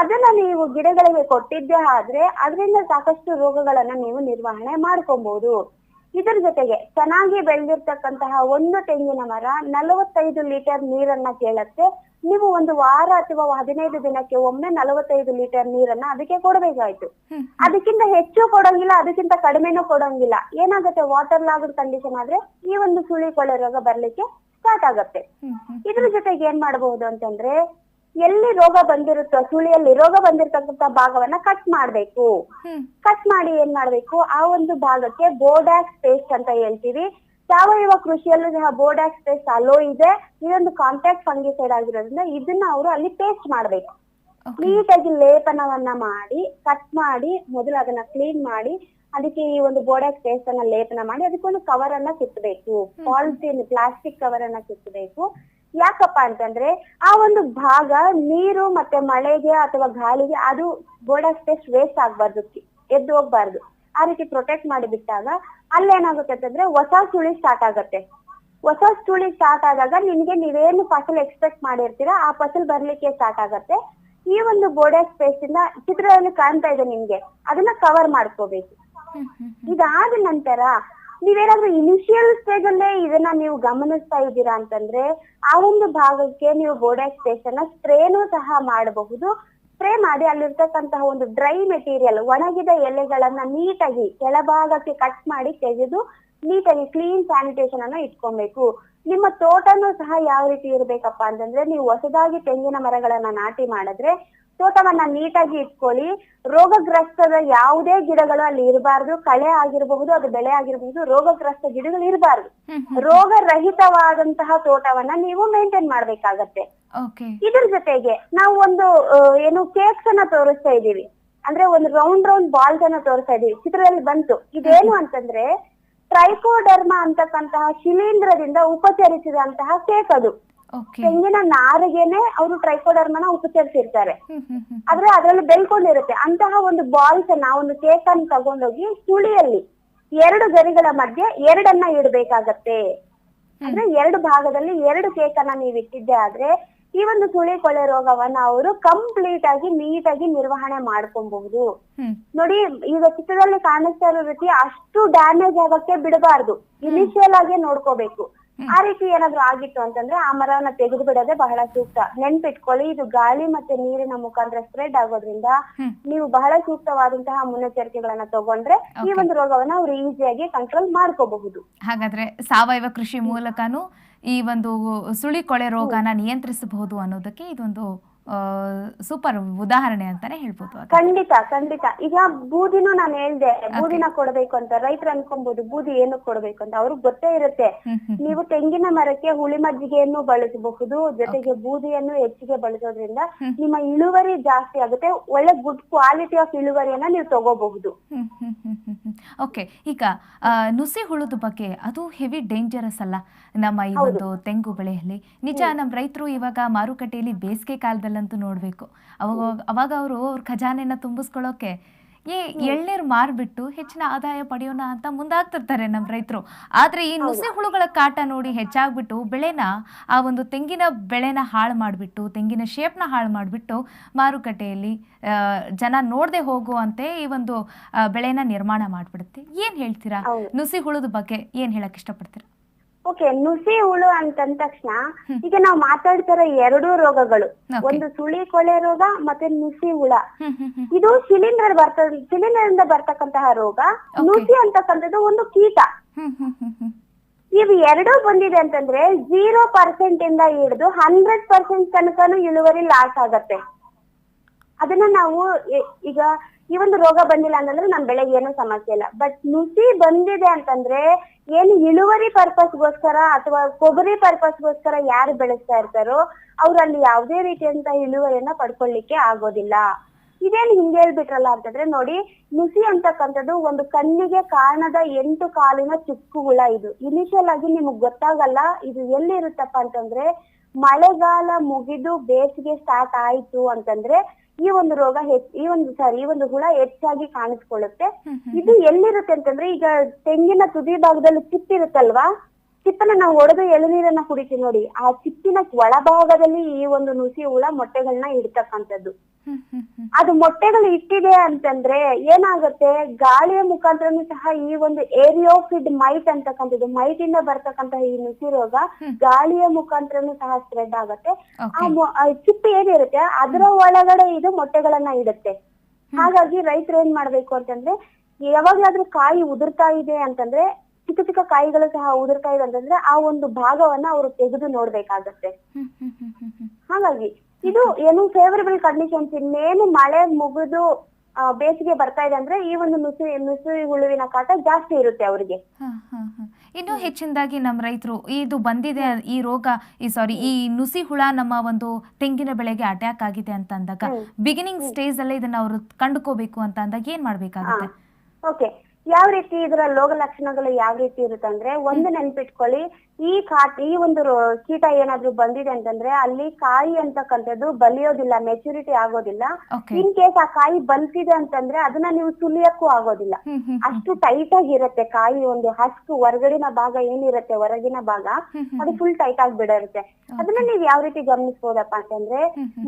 ಅದನ್ನ ನೀವು ಗಿಡಗಳಿಗೆ ಕೊಟ್ಟಿದ್ದೆ ಆದ್ರೆ ಅದರಿಂದ ಸಾಕಷ್ಟು ರೋಗಗಳನ್ನ ನೀವು ನಿರ್ವಹಣೆ ಮಾಡ್ಕೊಬಹುದು ಇದರ ಜೊತೆಗೆ ಚೆನ್ನಾಗಿ ಬೆಳೆದಿರ್ತಕ್ಕಂತಹ ಒಂದು ತೆಂಗಿನ ಮರ ನಲವತ್ತೈದು ಲೀಟರ್ ನೀರನ್ನ ಕೇಳುತ್ತೆ. ನೀವು ಒಂದು ವಾರ ಅಥವಾ ಹದಿನೈದು ದಿನಕ್ಕೆ ಒಮ್ಮೆ ನಲವತ್ತೈದು ಲೀಟರ್ ನೀರನ್ನ ಅದಕ್ಕೆ ಕೊಡಬೇಕಾಯ್ತು. ಅದಕ್ಕಿಂತ ಹೆಚ್ಚು ಕೊಡೋಂಗಿಲ್ಲ ಅದಕ್ಕಿಂತ ಕಡಿಮೆನೂ ಕೊಡೋಂಗಿಲ್ಲ. ಏನಾಗುತ್ತೆ ವಾಟರ್ ಲಾಗಡ್ ಕಂಡೀಷನ್ ಆದ್ರೆ ಈ ಒಂದು ಸುಳಿ ಕೊಳೆ ರೋಗ ಬರ್ಲಿಕ್ಕೆ ಸ್ಟಾರ್ಟ್ ಆಗತ್ತೆ. ಇದ್ರ ಜೊತೆಗೆ ಏನ್ ಮಾಡಬಹುದು ಅಂತಂದ್ರೆ ಎಲ್ಲಿ ರೋಗ ಬಂದಿರುತ್ತೋ ಸುಳಿಯಲ್ಲಿ ರೋಗ ಬಂದಿರತಕ್ಕಂತ ಭಾಗವನ್ನ ಕಟ್ ಮಾಡ್ಬೇಕು. ಕಟ್ ಮಾಡಿ ಏನ್ ಮಾಡ್ಬೇಕು? ಆ ಒಂದು ಭಾಗಕ್ಕೆ ಬೋರ್ಡ್ಯಾಕ್ಸ್ ಪೇಸ್ಟ್ ಅಂತ ಹೇಳ್ತೀವಿ. ಸಾವಯವ ಕೃಷಿಯಲ್ಲೂ ಸಹ ಬೋರ್ಡ್ಯಾಕ್ಸ್ ಪೇಸ್ಟ್ ಅಲೋ ಇದೆ. ಇದೊಂದು ಕಾಂಟ್ಯಾಕ್ಟ್ ಫಂಗಿಸೈಡ್ ಆಗಿರೋದ್ರಿಂದ ಇದನ್ನ ಅವರು ಅಲ್ಲಿ ಪೇಸ್ಟ್ ಮಾಡ್ಬೇಕು. ನೀಟಾಗಿ ಲೇಪನವನ್ನ ಮಾಡಿ ಕಟ್ ಮಾಡಿ ಮೊದಲು ಅದನ್ನ ಕ್ಲೀನ್ ಮಾಡಿ ಅದಕ್ಕೆ ಈ ಒಂದು ಬೋರ್ಡಾಕ್ಸ್ ಪೇಸ್ಟ್ ಅನ್ನ ಲೇಪನ ಮಾಡಿ ಅದಕ್ಕೊಂದು ಕವರ್ ಅನ್ನ ಸುತ್ತಬೇಕು. ಪಾಲಿಥೀನ್ ಪ್ಲಾಸ್ಟಿಕ್ ಕವರ್ ಅನ್ನ ಸುತ್ತಬೇಕು. ಯಾಕಪ್ಪ ಅಂತಂದ್ರೆ ಆ ಒಂದು ಭಾಗ ನೀರು ಮತ್ತೆ ಮಳೆಗೆ ಅಥವಾ ಗಾಳಿಗೆ ಅದು ಪೇಸ್ಟ್ ವೇಸ್ಟ್ ಆಗ್ಬಾರ್ದು ಎದ್ದು ಹೋಗ್ಬಾರ್ದು. ಆ ರೀತಿ ಪ್ರೊಟೆಕ್ಟ್ ಮಾಡಿ ಬಿಟ್ಟಾಗ ಅಲ್ಲೇನಾಗುತ್ತೆ ಅಂತಂದ್ರೆ ಹೊಸ ಸುಳಿ ಸ್ಟಾರ್ಟ್ ಆಗತ್ತೆ. ಹೊಸ ಸುಳಿ ಸ್ಟಾರ್ಟ್ ಆದಾಗ ನಿಮ್ಗೆ ನೀವೇನು ಫಸಲ್ ಎಕ್ಸ್ಪೆಕ್ಟ್ ಮಾಡಿರ್ತೀರಾ ಆ ಫಸಲ್ ಬರ್ಲಿಕ್ಕೆ ಸ್ಟಾರ್ಟ್ ಆಗತ್ತೆ. ಈ ಒಂದು ಗೋಡೆ ಸ್ಪೇಸ್ ಇಂದ ಚಿತ್ರದಲ್ಲಿ ಕಾಣ್ತಾ ಇದೆ ನಿಮ್ಗೆ. ಅದನ್ನ ಕವರ್ ಮಾಡ್ಕೋಬೇಕು. ಇದಾದ ನಂತರ ನೀವೇನಾದ್ರೂ ಇನಿಷಿಯಲ್ ಸ್ಟೇಜ್ ಅಲ್ಲೇ ಇದನ್ನ ನೀವು ಗಮನಿಸ್ತಾ ಇದ್ದೀರಾ ಅಂತಂದ್ರೆ, ಆ ಒಂದು ಭಾಗಕ್ಕೆ ನೀವು ಬೋರ್ಡ್ಯಾಕ್ಸ್ ಸ್ಟೇಷನ್ ಸ್ಪ್ರೇನೂ ಸಹ ಮಾಡಬಹುದು. ಸ್ಪ್ರೇ ಮಾಡಿ ಅಲ್ಲಿರ್ತಕ್ಕಂತಹ ಒಂದು ಡ್ರೈ ಮೆಟೀರಿಯಲ್ ಒಣಗಿದ ಎಲೆಗಳನ್ನ ನೀಟಾಗಿ ಕೆಳಭಾಗಕ್ಕೆ ಕಟ್ ಮಾಡಿ ತೆಗೆದು ನೀಟಾಗಿ ಕ್ಲೀನ್ ಸ್ಯಾನಿಟೇಷನ್ ಅನ್ನ ಇಟ್ಕೊಬೇಕು. ನಿಮ್ಮ ತೋಟನೂ ಸಹ ಯಾವ ರೀತಿ ಇರ್ಬೇಕಪ್ಪ ಅಂತಂದ್ರೆ, ನೀವು ಹೊಸದಾಗಿ ತೆಂಗಿನ ಮರಗಳನ್ನ ನಾಟಿ ಮಾಡಿದ್ರೆ ತೋಟವನ್ನ ನೀಟಾಗಿ ಇಟ್ಕೊಳ್ಳಿ. ರೋಗಗ್ರಸ್ತದ ಯಾವುದೇ ಗಿಡಗಳು ಅಲ್ಲಿ ಇರಬಾರ್ದು. ಕಳೆ ಆಗಿರಬಹುದು ಅದು ಬೆಳೆ ಆಗಿರಬಹುದು ರೋಗಗ್ರಸ್ತ ಗಿಡಗಳು ಇರಬಾರ್ದು. ರೋಗರಹಿತವಾದಂತಹ ರೋಗ ರಹಿತವಾದಂತಹ ತೋಟವನ್ನ ನೀವು ಮೇಂಟೈನ್ ಮಾಡ್ಬೇಕಾಗತ್ತೆ. ಇದ್ರ ಜೊತೆಗೆ ನಾವು ಒಂದು ಏನು ಕೇಕ್ಸ್ ಅನ್ನ ತೋರಿಸ್ತಾ ಇದೀವಿ ಅಂದ್ರೆ ಒಂದು ರೌಂಡ್ ರೌಂಡ್ ಬಾಲ್ಸ್ ಅನ್ನ ತೋರಿಸ್ತಾ ಇದೀವಿ ಚಿತ್ರದಲ್ಲಿ ಬಂತು. ಇದೇನು ಅಂತಂದ್ರೆ ಟ್ರೈಕೋಡರ್ಮಾ ಅಂತಕ್ಕಂತಹ ಶಿಲೀಂಧ್ರದಿಂದ ಉಪಚರಿಸಿದಂತಹ ಕೇಕ್ ಅದು. ತೆಂಗಿನ ನಾರಿಗೆನೆ ಅವರು ಟ್ರೈಕೋಡರ್ಮನ ಉಪಚರಿಸಿರ್ತಾರೆ. ಆದ್ರೆ ಅದ್ರಲ್ಲಿ ಬೆಳ್ಕೊಂಡಿರುತ್ತೆ. ಅಂತಹ ಒಂದು ಬಾಲ್ಸ್ ಅನ್ನ ಒಂದು ಕೇಕ್ ಅನ್ನು ತಗೊಂಡೋಗಿ ಸುಳಿಯಲ್ಲಿ ಎರಡು ಗರಿಗಳ ಮಧ್ಯೆ ಎರಡನ್ನ ಇಡಬೇಕಾಗತ್ತೆ. ಅಂದ್ರೆ ಎರಡು ಭಾಗದಲ್ಲಿ ಎರಡು ಕೇಕ್ ಅನ್ನ ನೀವು ಇಟ್ಟಿದ್ದೆ ಆದ್ರೆ ಈ ಒಂದು ಸುಳಿ ಕೊಳೆ ರೋಗವನ್ನ ಅವರು ಕಂಪ್ಲೀಟ್ ಆಗಿ ನೀಟಾಗಿ ನಿರ್ವಹಣೆ ಮಾಡ್ಕೊಬಹುದು. ನೋಡಿ ಈಗ ಚಿತ್ರದಲ್ಲಿ ಕಾಣಿಸ್ತಾ ಇರೋ ರೀತಿ ಅಷ್ಟು ಡ್ಯಾಮೇಜ್ ಆಗಕ್ಕೆ ಬಿಡಬಾರ್ದು. ಇನಿಷಿಯಲ್ ಆಗಿ ನೋಡ್ಕೋಬೇಕು. ಆ ರೀತಿ ಏನಾದ್ರು ಆಗಿತ್ತು ಅಂತಂದ್ರೆ ಆ ಮರವನ್ನ ತೆಗೆದು ಬಿಡೋದೇ ಬಹಳ ಸೂಕ್ತ. ನೆನ್ಪಿಟ್ಕೊಳ್ಳಿ ಇದು ಗಾಳಿ ಮತ್ತೆ ನೀರಿನ ಮುಖಾಂತರ ಸ್ಪ್ರೆಡ್ ಆಗೋದ್ರಿಂದ ನೀವು ಬಹಳ ಸೂಕ್ತವಾದಂತಹ ಮುನ್ನೆಚ್ಚರಿಕೆಗಳನ್ನ ತಗೊಂಡ್ರೆ ಈ ಒಂದು ರೋಗವನ್ನ ಅವ್ರು ಈಸಿಯಾಗಿ ಕಂಟ್ರೋಲ್ ಮಾಡ್ಕೋಬಹುದು. ಹಾಗಾದ್ರೆ ಸಾವಯವ ಕೃಷಿ ಮೂಲಕನೂ ಈ ಒಂದು ಸುಳಿ ಕೊಳೆ ರೋಗನ ನಿಯಂತ್ರಿಸಬಹುದು ಅನ್ನೋದಕ್ಕೆ ಇದೊಂದು ಸೂಪರ್ ಉದಾಹರಣೆ ಅಂತಾನೆ ಹೇಳ್ಬೋದು. ಖಂಡಿತ ಖಂಡಿತ. ಈಗ ಬೂದಿನೂ ನಾನು ಹೇಳ್ದೆ ಬೂದಿನ ಕೊಡ್ಬೇಕು ಅಂತ ರೈತರು ಅನ್ಕೊಬಹುದು ಬೂದಿ ಏನು ಕೊಡ್ಬೇಕು ಅಂತ ಅವ್ರಿಗೆ ಗೊತ್ತೇ ಇರುತ್ತೆ. ನೀವು ತೆಂಗಿನ ಮರಕ್ಕೆ ಹುಳಿ ಮಜ್ಜಿಗೆಯನ್ನು ಬಳಸಬಹುದು ಜೊತೆಗೆ ಬೂದಿಯನ್ನು ಹೆಚ್ಚಿಗೆ ಬಳಸೋದ್ರಿಂದ ನಿಮ್ಮ ಇಳುವರಿ ಜಾಸ್ತಿ ಆಗುತ್ತೆ ಒಳ್ಳೆ ಗುಡ್ ಕ್ವಾಲಿಟಿ ಆಫ್ ಇಳುವರಿಯನ್ನ ನೀವು ತಗೋಬಹುದು. ಓಕೆ ಈಗ ಆ, ನುಸಿ ಹುಳುದ ಬಗ್ಗೆ ಅದು ಹೆವಿ ಡೇಂಜರಸ್ ಅಲ್ಲ. ನಮ್ಮ ಈ ಒಂದು ತೆಂಗು ಬೆಳೆಯಲ್ಲಿ. ನಿಜ ನಮ್ಮ ರೈತರು ಇವಾಗ ಮಾರುಕಟ್ಟೆಯಲ್ಲಿ ಬೇಸಿಗೆ ಕಾಲದಲ್ಲಂತೂ ನೋಡಬೇಕು. ಅವಾಗ ಅವಾಗ ಅವರು ಅವ್ರ ಖಜಾನೆನ ತುಂಬಿಸ್ಕೊಳ್ಳೋಕೆ ಈ ಎಳ್ನೀರು ಮಾರ್ಬಿಟ್ಟು ಹೆಚ್ಚಿನ ಆದಾಯ ಪಡೆಯೋಣ ಅಂತ ಮುಂದಾಗ್ತಿರ್ತಾರೆ ನಮ್ಮ ರೈತರು. ಆದರೆ ಈ ನುಸಿ ಹುಳುಗಳ ಕಾಟ ನೋಡಿ ಹೆಚ್ಚಾಗ್ಬಿಟ್ಟು ಬೆಳೆನ ಆ ಒಂದು ತೆಂಗಿನ ಬೆಳೆನ ಹಾಳು ಮಾಡಿಬಿಟ್ಟು ತೆಂಗಿನ ಶೇಪ್ನ ಹಾಳು ಮಾಡಿಬಿಟ್ಟು ಮಾರುಕಟ್ಟೆಯಲ್ಲಿ ಜನ ನೋಡದೆ ಹೋಗುವಂತೆ ಈ ಒಂದು ಬೆಳೆನ ನಿರ್ಮಾಣ ಮಾಡಿಬಿಡುತ್ತೆ. ಏನು ಹೇಳ್ತೀರಾ? ನುಸಿ ಹುಳದ ಬಗ್ಗೆ ಏನು ಹೇಳಕ್ಕೆ ಇಷ್ಟಪಡ್ತೀರಾ? ಓಕೆ ನುಸಿ ಹುಳು ಅಂತಂದ ತಕ್ಷಣ ಈಗ ನಾವು ಮಾತಾಡ್ತಾರ ಎರಡು ರೋಗಗಳು. ಒಂದು ಸುಳಿ ಕೊಳೆ ರೋಗ ಮತ್ತೆ ನುಸಿ ಹುಳ. ಇದು ಸಿಲಿಂಡರ್ ಬರ್ತ ಶಿಲೀಂಧ್ರದಿಂದ ಬರ್ತಕ್ಕಂತಹ ರೋಗ. ನುಸಿ ಅಂತಕ್ಕಂಥದ್ದು ಒಂದು ಕೀಟ. ಇದು ಇವು ಎರಡೂ ಬಂದಿದೆ ಅಂತಂದ್ರೆ ಜೀರೋ ಪರ್ಸೆಂಟ್ ಇಂದ ಹಿಡಿದು ಹಂಡ್ರೆಡ್ ಪರ್ಸೆಂಟ್ ತನಕನು ಇಳುವರಿ ಲಾಸ್ ಆಗತ್ತೆ. ಅದನ್ನ ನಾವು ಈಗ ಈ ಒಂದು ರೋಗ ಬಂದಿಲ್ಲ ಅಂತಂದ್ರೆ ನಮ್ ಬೆಳೆಗೆ ಏನು ಸಮಸ್ಯೆ ಇಲ್ಲ. ಬಟ್ ನುಸಿ ಬಂದಿದೆ ಅಂತಂದ್ರೆ ಏನು ಇಳುವರಿ ಪರ್ಪಸ್ಗೋಸ್ಕರ ಅಥವಾ ಕೊಬ್ಬರಿ ಪರ್ಪಸ್ಗೋಸ್ಕರ ಯಾರು ಬೆಳೆಸ್ತಾ ಇರ್ತಾರೋ ಅವ್ರು ಅಲ್ಲಿ ಯಾವುದೇ ರೀತಿಯಂತ ಇಳುವರಿಯನ್ನ ಪಡ್ಕೊಳ್ಳಿಕ್ಕೆ ಆಗೋದಿಲ್ಲ. ಇದೇನು ಹಿಂಗೆ ಹೇಳ್ಬಿಟ್ರಲ್ಲ ಅಂತಂದ್ರೆ ನೋಡಿ ನುಸಿ ಅಂತಕ್ಕಂಥದ್ದು ಒಂದು ಕಣ್ಣಿಗೆ ಕಾಣದ ಎಂಟು ಕಾಲಿನ ಚಿಕ್ಕು ಹುಳ ಇದು. ಇನಿಷಿಯಲ್ ಆಗಿ ನಿಮಗ್ ಗೊತ್ತಾಗಲ್ಲ ಇದು ಎಲ್ಲಿರುತ್ತಪ್ಪ ಅಂತಂದ್ರೆ ಮಳೆಗಾಲ ಮುಗಿದು ಬೇಸಿಗೆ ಸ್ಟಾರ್ಟ್ ಆಯ್ತು ಅಂತಂದ್ರೆ ಈ ಒಂದು ರೋಗ ಹೆಚ್ ಈ ಒಂದು ಸಾರಿ ಈ ಒಂದು ಹುಳ ಹೆಚ್ಚಾಗಿ ಕಾಣಿಸ್ಕೊಳ್ಳುತ್ತೆ. ಇದು ಎಲ್ಲಿರುತ್ತೆ ಅಂತಂದ್ರೆ ಈಗ ತೆಂಗಿನ ತುದಿ ಭಾಗದಲ್ಲಿ ಚಿಪ್ಪಿರುತ್ತಲ್ವಾ? ಚಿಪ್ಪನ್ನ ನಾವು ಒಡೆದು ಎಳನೀರನ್ನ ಕುಡಿತೀವಿ ನೋಡಿ. ಆ ಚಿಪ್ಪಿನ ಒಳಭಾಗದಲ್ಲಿ ಈ ಒಂದು ನುಸಿ ಹುಳ ಮೊಟ್ಟೆಗಳನ್ನ ಇಡ್ತಕ್ಕಂಥದ್ದು ಅದು ಮೊಟ್ಟೆಗಳು ಇಟ್ಟಿದೆ ಅಂತಂದ್ರೆ ಏನಾಗುತ್ತೆ? ಗಾಳಿಯ ಮುಖಾಂತರನು ಸಹ ಈ ಒಂದು ಏರಿಯೋಫಿಡ್ ಮೈಟ್ ಅಂತಕ್ಕಂಥದ್ದು ಮೈಟ್ ಇಂದ ಬರ್ತಕ್ಕಂತಹ ಈ ನುಸಿ ರೋಗ ಗಾಳಿಯ ಮುಖಾಂತರನು ಸಹ ಸ್ಪ್ರೆಡ್ ಆಗುತ್ತೆ. ಆ ಚಿಪ್ಪು ಏನಿರುತ್ತೆ ಅದರ ಒಳಗಡೆ ಇದು ಮೊಟ್ಟೆಗಳನ್ನ ಇಡುತ್ತೆ. ಹಾಗಾಗಿ ರೈತರು ಏನ್ ಮಾಡ್ಬೇಕು ಅಂತಂದ್ರೆ ಯಾವಾಗ್ಲಾದ್ರೂ ಕಾಯಿ ಉದುರ್ತಾ ಇದೆ ಅಂತಂದ್ರೆ ಚಿಕ್ಕ ಚಿಕ್ಕ ಕಾಯಿಗಳು ಸಹ ಉದುರ್ತಾ ಇದೆ ಅಂತಂದ್ರೆ ಆ ಒಂದು ಭಾಗವನ್ನ ಅವರು ತೆಗೆದು ನೋಡ್ಬೇಕಾಗತ್ತೆ. ಹಾಗಾಗಿ ಇದು ಏನು ಫೇವರಬಲ್ ಕಂಡೀಷನ್ಸ್ ಇನ್ನೇನು ಮಳೆ ಮುಗಿದು ಬೇಸಿಗೆ ಬರ್ತಾ ಇದೆ ಅಂದ್ರೆ ಈ ಒಂದು ನುಸಿ ನುಸಿ ಹುಳುವಿನ ಕಾಟ ಜಾಸ್ತಿ ಇರುತ್ತೆ ಅವರಿಗೆ. ಇನ್ನು ಹೆಚ್ಚಿನದಾಗಿ ನಮ್ಮ ರೈತರು ಇದು ಬಂದಿದೆ ಈ ರೋಗ ಈ ಸಾರಿ ಈ ನುಸಿ ಹುಳ ನಮ್ಮ ಒಂದು ತೆಂಗಿನ ಬೆಳೆಗೆ ಅಟ್ಯಾಕ್ ಆಗಿದೆ ಅಂತ ಅಂದಾಗ ಬಿಗಿನಿಂಗ್ ಸ್ಟೇಜ್ ಅಲ್ಲೇ ಇದನ್ನ ಅವರು ಕಂಡುಕೋಬೇಕು ಅಂತ ಅಂದಾಗ ಏನ್ ಮಾಡ್ಬೇಕಾಗುತ್ತೆ? ಓಕೆ ಯಾವ ರೀತಿ ಇದರ ರೋಗ ಲಕ್ಷಣಗಳು ಯಾವ ರೀತಿ ಇರುತ್ತೆ ಅಂದ್ರೆ ಒಂದು ನೆನ್ಪಿಟ್ಕೊಳ್ಳಿ. ಈ ಕಾ ಈ ಒಂದು ಕೀಟ ಏನಾದ್ರು ಬಂದಿದೆ ಅಂತಂದ್ರೆ ಅಲ್ಲಿ ಕಾಯಿ ಅಂತಕ್ಕಂಥದ್ದು ಬಲಿಯೋದಿಲ್ಲ ಮೆಚುರಿಟಿ ಆಗೋದಿಲ್ಲ. ಇನ್ ಕೇಸ್ ಆ ಕಾಯಿ ಬಲ್ತಿದೆ ಅಂತಂದ್ರೆ ಅದನ್ನ ನೀವು ಸುಲಿಯಕ್ಕೂ ಆಗೋದಿಲ್ಲ. ಅಷ್ಟು ಟೈಟ್ ಆಗಿರುತ್ತೆ ಕಾಯಿ ಒಂದು ಹಸ್ಕು ಹೊರಗಡಿನ ಭಾಗ ಏನಿರುತ್ತೆ ಹೊರಗಿನ ಭಾಗ ಅದು ಫುಲ್ ಟೈಟ್ ಆಗಿ ಬಿಡಿರುತ್ತೆ ಅದನ್ನ ನೀವ್ ಯಾವ ರೀತಿ ಗಮನಿಸಬಹುದಪ್ಪ ಅಂತಂದ್ರೆ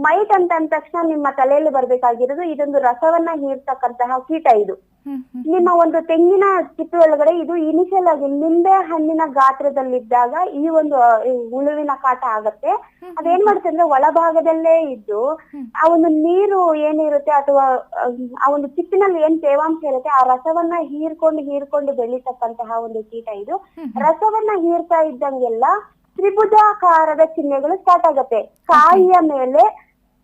ಮೈಟ್ ಅಂತ ಅಂದ ತಕ್ಷಣ ನಿಮ್ಮ ತಲೆಯಲ್ಲಿ ಬರ್ಬೇಕಾಗಿರೋದು ಇದೊಂದು ರಸವನ್ನ ಹೀರ್ತಕ್ಕಂತಹ ಕೀಟ ಇದು. ನಿಮ್ಮ ಒಂದು ತೆಂಗಿನ ಚಿಪ್ಪು ಒಳಗಡೆ ಇದು ಇನಿಷಿಯಲ್ ಆಗಿ ನಿಂಬೆ ಹಣ್ಣಿನ ಗಾತ್ರದಲ್ಲಿದ್ದಾಗ ಈ ಒಂದು ಹುಳುವಿನ ಕಾಟ ಆಗತ್ತೆ. ಅದೇನ್ ಮಾಡುತ್ತೆ ಅಂದ್ರೆ ಒಳಭಾಗದಲ್ಲೇ ಇದ್ದು ಆ ಒಂದು ನೀರು ಏನಿರುತ್ತೆ ಅಥವಾ ಆ ಒಂದು ಚಿಪ್ಪಿನಲ್ಲಿ ಏನ್ ತೇವಾಂಶ ಇರುತ್ತೆ ಆ ರಸವನ್ನ ಹೀರ್ಕೊಂಡು ಹೀರ್ಕೊಂಡು ಬೆಳೀತಕ್ಕಂತಹ ಒಂದು ಕೀಟ ಇದು. ರಸವನ್ನ ಹೀರ್ತಾ ಇದ್ದಂಗೆಲ್ಲ ತ್ರಿಭುಜಾಕಾರದ ಚಿಹ್ನೆಗಳು ಸ್ಟಾರ್ಟ್ ಆಗತ್ತೆ. ಕಾಯಿಯ ಮೇಲೆ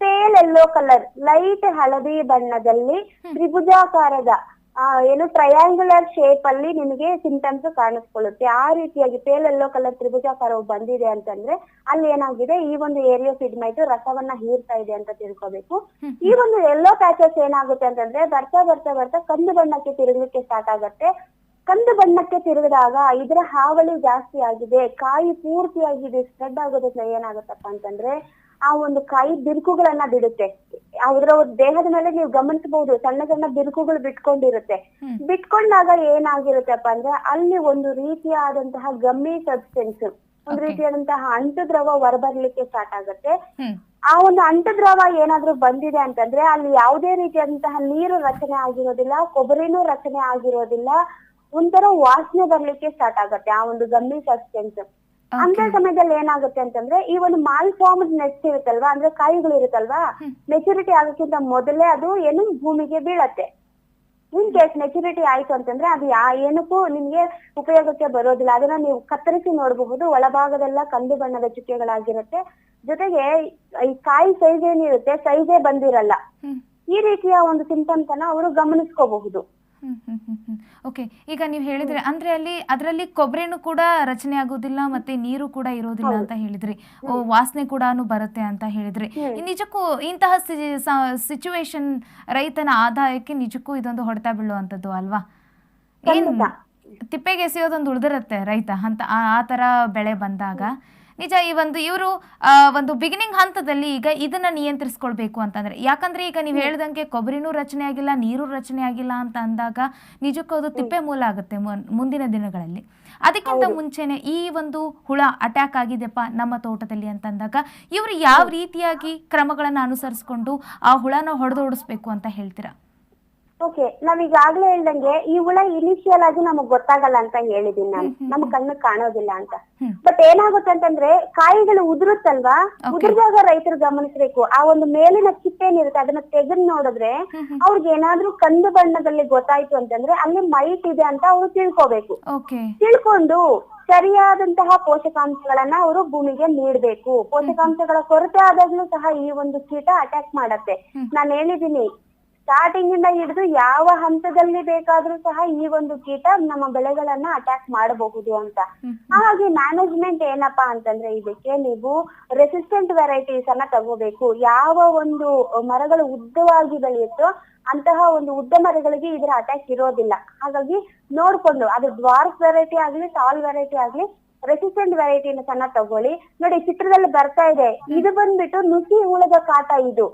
ಪೇಲ್ ಎಲ್ಲೋ ಕಲರ್ ಲೈಟ್ ಹಳದಿ ಬಣ್ಣದಲ್ಲಿ ತ್ರಿಭುಜಾಕಾರದ ಆ, ಏನು ಟ್ರಯಾಂಗುಲರ್ ಶೇಪ್ ಅಲ್ಲಿ ನಿಮಗೆ ಸಿಂಟಮ್ಸ್ ಕಾಣಿಸ್ಕೊಳ್ಳುತ್ತೆ. ಆ ರೀತಿಯಾಗಿ ಪೇಲ್ ಎಲ್ಲೋ ಕಲರ್ ತ್ರಿಭುಜಾಕಾರವು ಬಂದಿದೆ ಅಂತಂದ್ರೆ ಅಲ್ಲಿ ಏನಾಗಿದೆ? ಈ ಒಂದು ಏರಿಯಾ ಫಿಡ್ಮೈಟ್ ರಸವನ್ನ ಹೀರ್ತಾ ಇದೆ ಅಂತ ತಿಳ್ಕೊಬೇಕು. ಈ ಒಂದು ಎಲ್ಲೋ ಪ್ಯಾಚಸ್ ಏನಾಗುತ್ತೆ ಅಂತಂದ್ರೆ ಬರ್ತಾ ಬರ್ತಾ ಬರ್ತಾ ಕಂದು ಬಣ್ಣಕ್ಕೆ ತಿರುಗಲಿಕ್ಕೆ ಸ್ಟಾರ್ಟ್ ಆಗುತ್ತೆ. ಕಂದು ಬಣ್ಣಕ್ಕೆ ತಿರುಗಿದಾಗ ಇದರ ಹಾವಳಿ ಜಾಸ್ತಿ ಆಗಿದೆ. ಕಾಯಿ ಪೂರ್ತಿಯಾಗಿದೆ ಸ್ಪ್ರೆಡ್ ಆಗೋದ್ರಿಂದ ಏನಾಗುತ್ತಪ್ಪ ಅಂತಂದ್ರೆ ಆ ಒಂದು ಕೈ ಬಿರುಕುಗಳನ್ನ ಬಿಡುತ್ತೆ. ಅದರ ದೇಹದ ಮೇಲೆ ನೀವು ಗಮನಿಸಬಹುದು ಸಣ್ಣ ಸಣ್ಣ ಬಿರುಕುಗಳು ಬಿಟ್ಕೊಂಡಿರುತ್ತೆ. ಬಿಟ್ಕೊಂಡಾಗ ಏನಾಗಿರುತ್ತಪ್ಪ ಅಂದ್ರೆ ಅಲ್ಲಿ ಒಂದು ರೀತಿಯಾದಂತಹ ಗಮ್ಮಿ ಸಬ್ಸ್ಟೆನ್ಸ್ ಒಂದ್. ರೀತಿಯಾದಂತಹ ಅಂಟು ದ್ರವ ಹೊರಬರ್ಲಿಕ್ಕೆ ಸ್ಟಾರ್ಟ್ ಆಗುತ್ತೆ. ಆ ಒಂದು ಅಂಟು ದ್ರವ ಏನಾದ್ರೂ ಬಂದಿದೆ ಅಂತಂದ್ರೆ ಅಲ್ಲಿ ಯಾವುದೇ ರೀತಿಯಾದಂತಹ ನೀರು ರಚನೆ ಆಗಿರೋದಿಲ್ಲ ಕೊಬ್ಬರಿನೂ ರಚನೆ ಆಗಿರೋದಿಲ್ಲ ಒಂಥರ ವಾಸನೆ ಬರ್ಲಿಕ್ಕೆ ಸ್ಟಾರ್ಟ್ ಆಗುತ್ತೆ ಆ ಒಂದು ಗಮ್ಮಿ ಸಬ್ಸ್ಟೆನ್ಸ್ ಅಂತ ಸಮಯದಲ್ಲಿ ಏನಾಗುತ್ತೆ ಅಂತಂದ್ರೆ ಈ ಒಂದು ಮಾಲ್ ಫಾರ್ಮ್ ನೆಟ್ಸ್ ಇರುತ್ತಲ್ವಾ ಅಂದ್ರೆ ಕಾಯಿಗಳು ಇರುತ್ತಲ್ವಾ ಮೆಚುರಿಟಿ ಆಗೋಕ್ಕಿಂತ ಮೊದಲೇ ಅದು ಏನು ಭೂಮಿಗೆ ಬೀಳತ್ತೆ. ಇನ್ ಕೇಸ್ ಮೆಚುರಿಟಿ ಆಯ್ತು ಅಂತಂದ್ರೆ ಅದು ಯಾ ಏನಕ್ಕೂ ನಿಮ್ಗೆ ಉಪಯೋಗಕ್ಕೆ ಬರೋದಿಲ್ಲ. ಅದನ್ನ ನೀವು ಕತ್ತರಿಸಿ ನೋಡಬಹುದು. ಒಳಭಾಗದೆಲ್ಲ ಕಂದು ಬಣ್ಣದ ಚುಕ್ಕೆಗಳಾಗಿರುತ್ತೆ. ಜೊತೆಗೆ ಈ ಕಾಯಿ ಸೈಜ್ ಏನಿರುತ್ತೆ ಸೈಜೇ ಬಂದಿರಲ್ಲ. ಈ ರೀತಿಯ ಒಂದು ಸಿಂಟಮ್ಸ್ ಅನ್ನ ಅವರು ಗಮನಿಸ್ಕೋಬಹುದು. ಓಕೆ ಈಗ ನೀವು ಹೇಳಿದ್ರೆ ಅಂದ್ರೆ ಅಲ್ಲಿ ಅದರಲ್ಲಿ ಕೊಬ್ಬರಿನೂ ಕೂಡ ರಚನೆ ಆಗೋದಿಲ್ಲ ಮತ್ತೆ ನೀರು ಕೂಡ ಇರೋದಿಲ್ಲ ಅಂತ ಹೇಳಿದ್ರಿ. ಓ ವಾಸನೆ ಕೂಡ ಬರುತ್ತೆ ಅಂತ ಹೇಳಿದ್ರಿ. ನಿಜಕ್ಕೂ ಇಂತಹ ಸಿಚುವೇಶನ್ ರೈತನ ಆದಾಯಕ್ಕೆ ನಿಜಕ್ಕೂ ಇದೊಂದು ಹೊಡೆತ ಬೀಳುವಂತದ್ದು ಅಲ್ವಾ? ಏನ್ ತಿಪ್ಪೆಗೆ ಎಸೆಯೋದೊಂದು ಉಳಿದಿರುತ್ತೆ ರೈತ ಅಂತ ಆ ತರ ಬೆಳೆ ಬಂದಾಗ. ನಿಜ ಈ ಒಂದು ಇವರು ಒಂದು ಬಿಗಿನಿಂಗ್ ಹಂತದಲ್ಲಿ ಈಗ ಇದನ್ನ ನಿಯಂತ್ರಿಸ್ಕೊಳ್ಬೇಕು ಅಂತಂದ್ರೆ. ಯಾಕಂದ್ರೆ ಈಗ ನೀವು ಹೇಳ್ದಂಗೆ ಕೊಬ್ಬರಿನೂ ರಚನೆ ಆಗಿಲ್ಲ ನೀರು ರಚನೆ ಆಗಿಲ್ಲ ಅಂತ ಅಂದಾಗ ನಿಜಕ್ಕೂ ಅದು ತಿಪ್ಪೆ ಮೂಲ ಆಗುತ್ತೆ ಮುಂದಿನ ದಿನಗಳಲ್ಲಿ. ಅದಕ್ಕಿಂತ ಮುಂಚೆನೆ ಈ ಒಂದು ಹುಳ ಅಟ್ಯಾಕ್ ಆಗಿದೆಪ್ಪ ನಮ್ಮ ತೋಟದಲ್ಲಿ ಅಂತ ಅಂದಾಗ ಇವರು ಯಾವ ರೀತಿಯಾಗಿ ಕ್ರಮಗಳನ್ನು ಅನುಸರಿಸ್ಕೊಂಡು ಆ ಹುಳನ ಹೊಡೆದೋಡಿಸ್ಬೇಕು ಅಂತ ಹೇಳ್ತೀರಾ? ಓಕೆ ನಾವ್ ಈಗಾಗ್ಲೇ ಹೇಳ್ದಂಗೆ ಈ ಹುಳ ಇನಿಷಿಯಲ್ ಆಗಿ ನಮಗ್ ಗೊತ್ತಾಗಲ್ಲ ಅಂತ ಹೇಳಿದೀನಿ ನಾನು. ನಮ್ ಕಣ್ಣು ಕಾಣೋದಿಲ್ಲ ಅಂತ. ಬಟ್ ಏನಾಗುತ್ತೆ ಅಂತಂದ್ರೆ ಕಾಯಿಗಳು ಉದುರುತ್ತಲ್ವಾ? ಉದುರಿದಾಗ ರೈತರು ಗಮನಿಸ್ಬೇಕು. ಆ ಒಂದು ಮೇಲಿನ ಚಿಪ್ಪೆ ಏನಿರುತ್ತೆ ಅದನ್ನ ತೆಗೆದ್ ನೋಡಿದ್ರೆ ಅವ್ರಿಗೆ ಏನಾದ್ರೂ ಕಂದು ಬಣ್ಣದಲ್ಲಿ ಗೊತ್ತಾಯ್ತು ಅಂತಂದ್ರೆ ಅಲ್ಲಿ ಮೈಟ್ ಇದೆ ಅಂತ ಅವ್ರು ತಿಳ್ಕೊಬೇಕು. ತಿಳ್ಕೊಂಡು ಸರಿಯಾದಂತಹ ಪೋಷಕಾಂಶಗಳನ್ನ ಅವರು ಭೂಮಿಗೆ ನೀಡಬೇಕು. ಪೋಷಕಾಂಶಗಳ ಕೊರತೆ ಆದಾಗ್ಲೂ ಸಹ ಈ ಒಂದು ಕೀಟ ಅಟ್ಯಾಕ್ ಮಾಡತ್ತೆ. ನಾನು ಹೇಳಿದೀನಿ ಸ್ಟಾರ್ಟಿಂಗ್ ಇಂದ ಹಿಡಿದು ಯಾವ ಹಂತದಲ್ಲಿ ಬೇಕಾದ್ರೂ ಸಹ ಈ ಒಂದು ಕೀಟ ನಮ್ಮ ಬೆಳೆಗಳನ್ನ ಅಟ್ಯಾಕ್ ಮಾಡಬಹುದು ಅಂತ. ಹಾಗಾಗಿ ಮ್ಯಾನೇಜ್ಮೆಂಟ್ ಏನಪ್ಪಾ ಅಂತಂದ್ರೆ ಇದಕ್ಕೆ ನೀವು ರೆಸಿಸ್ಟೆಂಟ್ ವೆರೈಟೀಸ್ ಅನ್ನ ತಗೋಬೇಕು. ಯಾವ ಒಂದು ಮರಗಳು ಉದ್ದವಾಗಿ ಬೆಳೆಯುತ್ತೋ ಅಂತಹ ಒಂದು ಉದ್ದ ಮರಗಳಿಗೆ ಇದರ ಅಟ್ಯಾಕ್ ಇರೋದಿಲ್ಲ. ಹಾಗಾಗಿ ನೋಡ್ಕೊಂಡು ಅದು ಡ್ವಾರ್ಫ್ ವೆರೈಟಿ ಆಗ್ಲಿ ಟಾಲ್ ವೆರೈಟಿ ಆಗ್ಲಿ ರೆಸಿಸ್ಟೆಂಟ್ ವೆರೈಟಿನ ಸಣ್ಣ ತಗೊಳ್ಳಿ. ನೋಡಿ ಚಿತ್ರದಲ್ಲಿ ಬರ್ತಾ ಇದೆ. ಇದು ಬಂದ್ಬಿಟ್ಟು ನುಸಿ ಹುಳದ ಕಾಟ ಇದು.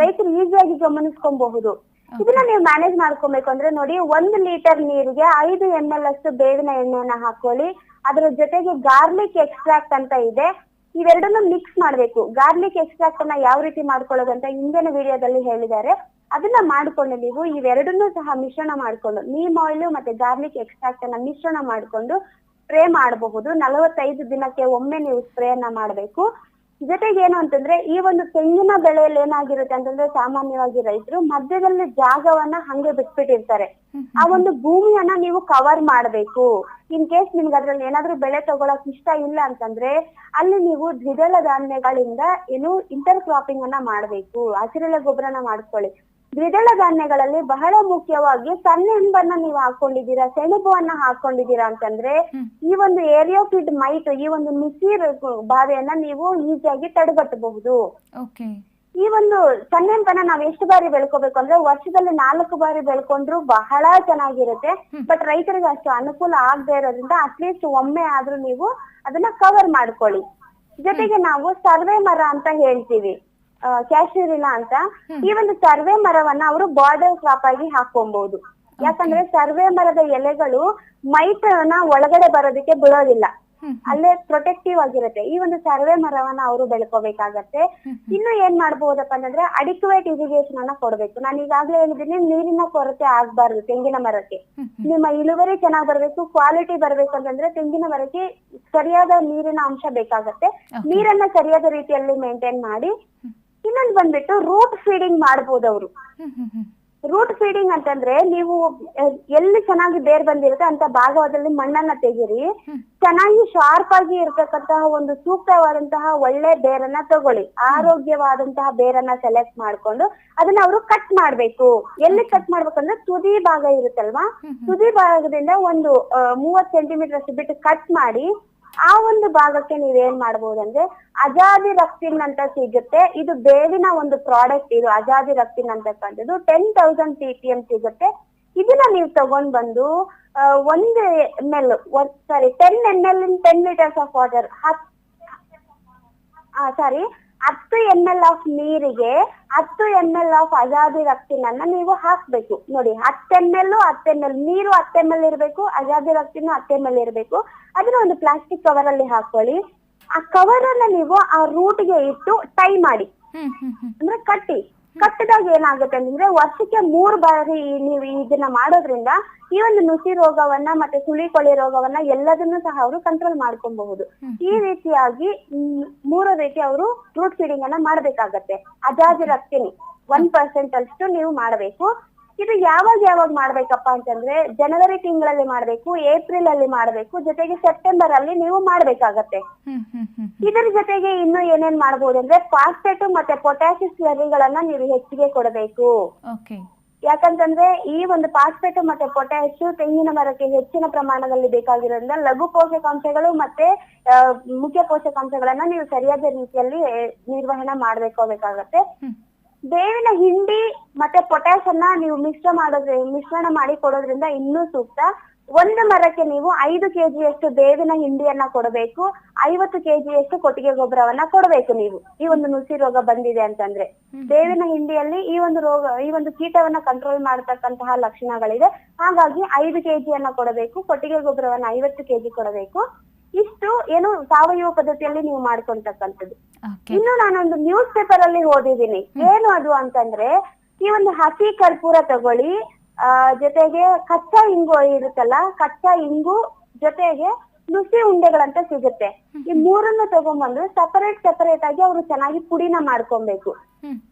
ರೈತರು ಈಸಿಯಾಗಿ ಗಮನಿಸ್ಕೊಬಹುದು. ಇದನ್ನ ನೀವು ಮ್ಯಾನೇಜ್ ಮಾಡ್ಕೊಬೇಕು ಅಂದ್ರೆ ನೋಡಿ ಒಂದ್ ಲೀಟರ್ ನೀರಿಗೆ ಐದು ಎಂ ಎಲ್ ಅಷ್ಟು ಬೇವಿನ ಎಣ್ಣೆಯನ್ನ ಹಾಕೊಳ್ಳಿ. ಅದ್ರ ಜೊತೆಗೆ ಗಾರ್ಲಿಕ್ ಎಕ್ಸ್ಟ್ರಾಕ್ಟ್ ಅಂತ ಇದೆ. ಇವೆರಡನ್ನು ಮಿಕ್ಸ್ ಮಾಡ್ಬೇಕು. ಗಾರ್ಲಿಕ್ ಎಕ್ಸ್ಟ್ರಾಕ್ಟ್ ಅನ್ನ ಯಾವ ರೀತಿ ಮಾಡ್ಕೊಳ್ಳೋದಂತ ಅಂತ ಹಿಂದಿನ ವಿಡಿಯೋದಲ್ಲಿ ಹೇಳಿದ್ದಾರೆ. ಅದನ್ನ ಮಾಡ್ಕೊಂಡು ನೀವು ಇವೆರಡನ್ನೂ ಸಹ ಮಿಶ್ರಣ ಮಾಡ್ಕೊಂಡು ನೀಮ್ ಆಯಿಲ್ ಮತ್ತೆ ಗಾರ್ಲಿಕ್ ಎಕ್ಸ್ಟ್ರಾಕ್ಟ್ ಅನ್ನ ಮಿಶ್ರಣ ಮಾಡ್ಕೊಂಡು ಸ್ಪ್ರೇ ಮಾಡಬಹುದು. ನಲವತ್ತೈದು ದಿನಕ್ಕೆ ಒಮ್ಮೆ ನೀವು ಸ್ಪ್ರೇ ಅನ್ನ ಮಾಡಬೇಕು. ಜೊತೆಗೆ ಏನು ಅಂತಂದ್ರೆ ಈ ಒಂದು ತೆಂಗಿನ ಬೆಳೆಯಲ್ಲಿ ಏನಾಗಿರುತ್ತೆ ಅಂತಂದ್ರೆ ಸಾಮಾನ್ಯವಾಗಿ ರೈತರು ಮಧ್ಯದಲ್ಲಿ ಜಾಗವನ್ನ ಹಂಗೆ ಬಿಟ್ಬಿಟ್ಟಿರ್ತಾರೆ. ಆ ಒಂದು ಭೂಮಿಯನ್ನ ನೀವು ಕವರ್ ಮಾಡಬೇಕು. ಇನ್ ಕೇಸ್ ನಿಮ್ಗೆ ಅದ್ರಲ್ಲಿ ಏನಾದ್ರೂ ಬೆಳೆ ತಗೊಳಕ್ ಇಷ್ಟ ಇಲ್ಲ ಅಂತಂದ್ರೆ ಅಲ್ಲಿ ನೀವು ದ್ವಿದಳ ಧಾನ್ಯಗಳಿಂದ ಏನು ಇಂಟರ್ ಕ್ರಾಪಿಂಗ್ ಅನ್ನ ಮಾಡ್ಬೇಕು. ಹಸಿರೆಲೆ ಗೊಬ್ಬರನ ಮಾಡ್ಕೊಳ್ಳಿ. ದ್ವಿದಳ ಧಾನ್ಯಗಳಲ್ಲಿ ಬಹಳ ಮುಖ್ಯವಾಗಿ ಸಣ್ಣೆಂಬನ್ನ ನೀವು ಹಾಕೊಂಡಿದ್ದೀರಾ ಸೆಣಬುವನ್ನ ಹಾಕೊಂಡಿದ್ದೀರಾ ಅಂತಂದ್ರೆ ಈ ಒಂದು ಏರಿಯೋಫಿಡ್ ಮೈಟ್ ಈ ಒಂದು ನುಸಿ ಬಾಧೆಯನ್ನ ನೀವು ಈಸಿಯಾಗಿ ತಡೆಗಟ್ಟಬಹುದು. ಈ ಒಂದು ಸಣ್ಣೆಂಬನ್ನ ನಾವ್ ಎಷ್ಟು ಬಾರಿ ಬೆಳ್ಕೋಬೇಕು ಅಂದ್ರೆ ವರ್ಷದಲ್ಲಿ ನಾಲ್ಕು ಬಾರಿ ಬೆಳ್ಕೊಂಡ್ರು ಬಹಳ ಚೆನ್ನಾಗಿರುತ್ತೆ. ಬಟ್ ರೈತರಿಗೆ ಅಷ್ಟು ಅನುಕೂಲ ಆಗದೆ ಇರೋದ್ರಿಂದ ಅಟ್ಲೀಸ್ಟ್ ಒಮ್ಮೆ ಆದ್ರೂ ನೀವು ಅದನ್ನ ಕವರ್ ಮಾಡ್ಕೊಳ್ಳಿ. ಜೊತೆಗೆ ನಾವು ಸರ್ವೆ ಮರ ಅಂತ ಹೇಳ್ತೀವಿ. ಕ್ಯಾಶ್ಯೂರಿನ ಅಂತ ಈ ಒಂದು ಸರ್ವೆ ಮರವನ್ನ ಅವರು ಬಾರ್ಡರ್ ಕ್ರಾಪ್ ಆಗಿ ಹಾಕೊಬಹುದು ಯಾಕಂದ್ರೆ ಸರ್ವೆ ಮರದ ಎಲೆಗಳು ಮೈತ್ರನ ಒಳಗಡೆ ಬರೋದಕ್ಕೆ ಬಿಡೋದಿಲ್ಲ ಅಲ್ಲೇ ಪ್ರೊಟೆಕ್ಟಿವ್ ಆಗಿರುತ್ತೆ. ಈ ಒಂದು ಸರ್ವೆ ಮರವನ್ನ ಅವರು ಬೆಳ್ಕೋಬೇಕಾಗತ್ತೆ. ಇನ್ನು ಏನ್ ಮಾಡ್ಬೋದಪ್ಪ ಅಂತಂದ್ರೆ ಅಡಿಕ್ವೇಟ್ ಇರಿಗೇಷನ್ ಅನ್ನ ಕೊಡ್ಬೇಕು. ನಾನು ಈಗಾಗ್ಲೇ ಹೇಳಿದೀನಿ ನೀರಿನ ಕೊರತೆ ಆಗ್ಬಾರ್ದು ತೆಂಗಿನ ಮರಕ್ಕೆ. ನಿಮ್ಮ ಇಳುವರಿ ಚೆನ್ನಾಗ್ ಬರ್ಬೇಕು ಕ್ವಾಲಿಟಿ ಬರ್ಬೇಕು ಅಂತಂದ್ರೆ ತೆಂಗಿನ ಮರಕ್ಕೆ ಸರಿಯಾದ ನೀರಿನ ಅಂಶ ಬೇಕಾಗತ್ತೆ. ನೀರನ್ನ ಸರಿಯಾದ ರೀತಿಯಲ್ಲಿ ಮೇಂಟೈನ್ ಮಾಡಿ ಇನ್ನೊಂದು ಬಂದ್ಬಿಟ್ಟು ರೂಟ್ ಫೀಡಿಂಗ್ ಮಾಡ್ಬೋದು ಅವರು. ರೂಟ್ ಫೀಡಿಂಗ್ ಅಂತಂದ್ರೆ ನೀವು ಎಲ್ಲಿ ಚೆನ್ನಾಗಿ ಬೇರ್ ಬಂದಿರುತ್ತೆ ಅಂತ ಭಾಗದಲ್ಲಿ ಮಣ್ಣನ್ನ ತೆಗೀರಿ. ಚೆನ್ನಾಗಿ ಶಾರ್ಪ್ ಆಗಿ ಇರ್ತಕ್ಕಂತಹ ಒಂದು ಸೂಕ್ತವಾದಂತಹ ಒಳ್ಳೆ ಬೇರನ್ನ ತಗೊಳ್ಳಿ. ಆರೋಗ್ಯವಾದಂತಹ ಬೇರನ್ನ ಸೆಲೆಕ್ಟ್ ಮಾಡ್ಕೊಂಡು ಅದನ್ನ ಅವರು ಕಟ್ ಮಾಡ್ಬೇಕು. ಎಲ್ಲಿ ಕಟ್ ಮಾಡ್ಬೇಕಂದ್ರೆ ತುದಿ ಭಾಗ ಇರುತ್ತಲ್ವಾ? ತುದಿ ಭಾಗದಿಂದ ಒಂದು ಮೂವತ್ ಸೆಂಟಿಮೀಟರ್ ಅಷ್ಟು ಬಿಟ್ಟು ಕಟ್ ಮಾಡಿ ಆ ಒಂದು ಭಾಗಕ್ಕೆ ನೀವೇನ್ ಮಾಡ್ಬೋದಂದ್ರೆ ಅಜಾದಿ ರಕ್ತಿನ್ ಅಂತ ಸಿಗುತ್ತೆ. ಇದು ಬೇವಿನ ಒಂದು ಪ್ರಾಡಕ್ಟ್ ಇದು ಅಜಾದಿ ರಕ್ತಿನ್ ಅಂತಕ್ಕಂಥದ್ದು. Ten thousand T P M ಸಿಗುತ್ತೆ. ಇದನ್ನ ನೀವು ತಗೊಂಡ್ ಬಂದು ಒಂದು M L sorry ten M L in ten litres of water sorry ಹತ್ತು ಎಂ ಎಲ್ ಆಫ್ ನೀರಿಗೆ ಹತ್ತು ಎಂ ಎಲ್ ಆಫ್ ಅಜಾದಿ ರಕ್ತಿನನ್ನ ನೀವು ಹಾಕ್ಬೇಕು. ನೋಡಿ ಹತ್ತು ಎಂ ಎಲ್ ಹತ್ತು ಎಂ ಎಲ್ ನೀರು ಹತ್ತು ಎಂ ಎಲ್ ಇರಬೇಕು ಅಜಾದಿ ರಕ್ತಿನೂ ಹತ್ತು ಎಂ ಎಲ್ ಇರಬೇಕು. ಅದನ್ನ ಒಂದು ಪ್ಲಾಸ್ಟಿಕ್ ಕವರ್ ಅಲ್ಲಿ ಹಾಕೊಳ್ಳಿ. ಆ ಕವರ್ ಅನ್ನ ನೀವು ಆ ರೂಟ್ಗೆ ಇಟ್ಟು ಟೈ ಮಾಡಿ. ಅಂದ್ರೆ ಕಟ್ಟಿ. ಕಟ್ಟಿದಾಗ ಏನಾಗುತ್ತೆ ಅಂದ್ರೆ ವರ್ಷಕ್ಕೆ ಮೂರ್ ಬಾರಿ ನೀವು ಇದನ್ನ ಮಾಡೋದ್ರಿಂದ ಈ ಒಂದು ನುಸಿ ರೋಗವನ್ನ ಮತ್ತೆ ಸುಳಿ ಕೊಳೆ ರೋಗವನ್ನ ಎಲ್ಲದನ್ನು ಸಹ ಅವರು ಕಂಟ್ರೋಲ್ ಮಾಡ್ಕೊಬಹುದು. ಈ ರೀತಿಯಾಗಿ ಮೂರು ರೀತಿ ಅವರು ಫ್ರೂಟ್ ಫೀಡಿಂಗ್ ಅನ್ನ ಮಾಡ್ಬೇಕಾಗತ್ತೆ. ಅಜಾಜಿ ರಕ್ತಿನಿ. ಒನ್ ಪರ್ಸೆಂಟ್ ಅಷ್ಟು ನೀವು ಮಾಡಬೇಕು. ಇದು ಯಾವಾಗ ಯಾವಾಗ ಮಾಡ್ಬೇಕಪ್ಪ ಅಂತಂದ್ರೆ ಜನವರಿ ತಿಂಗಳಲ್ಲಿ ಮಾಡ್ಬೇಕು ಏಪ್ರಿಲ್ ಅಲ್ಲಿ ಮಾಡ್ಬೇಕು ಜೊತೆಗೆ ಸೆಪ್ಟೆಂಬರ್ ಅಲ್ಲಿ ನೀವು ಮಾಡ್ಬೇಕಾಗತ್ತೆ. ಇದರ ಜೊತೆಗೆ ಇನ್ನು ಏನೇನ್ ಮಾಡಬಹುದು ಅಂದ್ರೆ ಫಾಸ್ಫೇಟ್ ಮತ್ತೆ ಪೊಟ್ಯಾಸಿಯಂ ಸ್ಲರಿಗಳನ್ನ ನೀವು ಹೆಚ್ಚಿಗೆ ಕೊಡಬೇಕು. ಯಾಕಂತಂದ್ರೆ ಈ ಒಂದು ಫಾಸ್ಫೇಟ್ ಮತ್ತೆ ಪೊಟ್ಯಾಶ್ ತೆಂಗಿನ ಮರಕ್ಕೆ ಹೆಚ್ಚಿನ ಪ್ರಮಾಣದಲ್ಲಿ ಬೇಕಾಗಿರೋದ್ರಿಂದ ಲಘು ಪೋಷಕಾಂಶಗಳು ಮತ್ತೆ ಮುಖ್ಯ ಪೋಷಕಾಂಶಗಳನ್ನ ನೀವು ಸರಿಯಾದ ರೀತಿಯಲ್ಲಿ ನಿರ್ವಹಣೆ ಮಾಡ್ಬೇಕಾಗತ್ತೆ. ಬೇವಿನ ಹಿಂಡಿ ಮತ್ತೆ ಪೊಟ್ಯಾಶ್ ಅನ್ನ ನೀವು ಮಿಶ್ರ ಮಾಡೋದ್ರಿಂದ ಮಿಶ್ರಣ ಮಾಡಿ ಕೊಡೋದ್ರಿಂದ ಇನ್ನೂ ಸೂಕ್ತ. ಒಂದು ಮರಕ್ಕೆ ನೀವು ಐದು ಕೆಜಿಯಷ್ಟು ಬೇವಿನ ಹಿಂಡಿಯನ್ನ ಕೊಡಬೇಕು ಐವತ್ತು ಕೆಜಿಯಷ್ಟು ಕೊಟ್ಟಿಗೆ ಗೊಬ್ಬರವನ್ನ ಕೊಡಬೇಕು ನೀವು. ಈ ಒಂದು ನುಸಿ ರೋಗ ಬಂದಿದೆ ಅಂತಂದ್ರೆ. ಬೇವಿನ ಹಿಂಡಿಯಲ್ಲಿ ಈ ಒಂದು ರೋಗ ಈ ಒಂದು ಕೀಟವನ್ನ ಕಂಟ್ರೋಲ್ ಮಾಡತಕ್ಕಂತಹ ಲಕ್ಷಣಗಳಿದೆ. ಹಾಗಾಗಿ ಐದು ಕೆಜಿಯನ್ನ ಕೊಡಬೇಕು ಕೊಟ್ಟಿಗೆ ಗೊಬ್ಬರವನ್ನ ಐವತ್ತು ಕೆಜಿ ಕೊಡಬೇಕು. ಇಷ್ಟು ಏನು ಸಾವಯವ ಪದ್ಧತಿಯಲ್ಲಿ ನೀವು ಮಾಡ್ಕೊಂತಕ್ಕಂಥದ್ದು. ಇನ್ನು ನಾನೊಂದು ನ್ಯೂಸ್ ಪೇಪರ್ ಅಲ್ಲಿ ಓದಿದ್ದೀನಿ. ಏನು ಅದು ಅಂತಂದ್ರೆ ಈ ಒಂದು ಹಸಿ ಕರ್ಪೂರ ತಗೊಳ್ಳಿ ಆ ಜೊತೆಗೆ ಕಚ್ಚಾ ಇಂಗು ಇರುತ್ತಲ್ಲ ಕಚ್ಚಾ ಇಂಗು ಜೊತೆಗೆ ನುಸಿ ಉಂಡೆಗಳಂತ ಸಿಗುತ್ತೆ. ಈ ಮೂರನ್ನು ತಗೊಂಡ್ಬಂದು ಸಪರೇಟ್ ಸಪರೇಟ್ ಆಗಿ ಅವರು ಚೆನ್ನಾಗಿ ಪುಡಿನ ಮಾಡ್ಕೊಬೇಕು.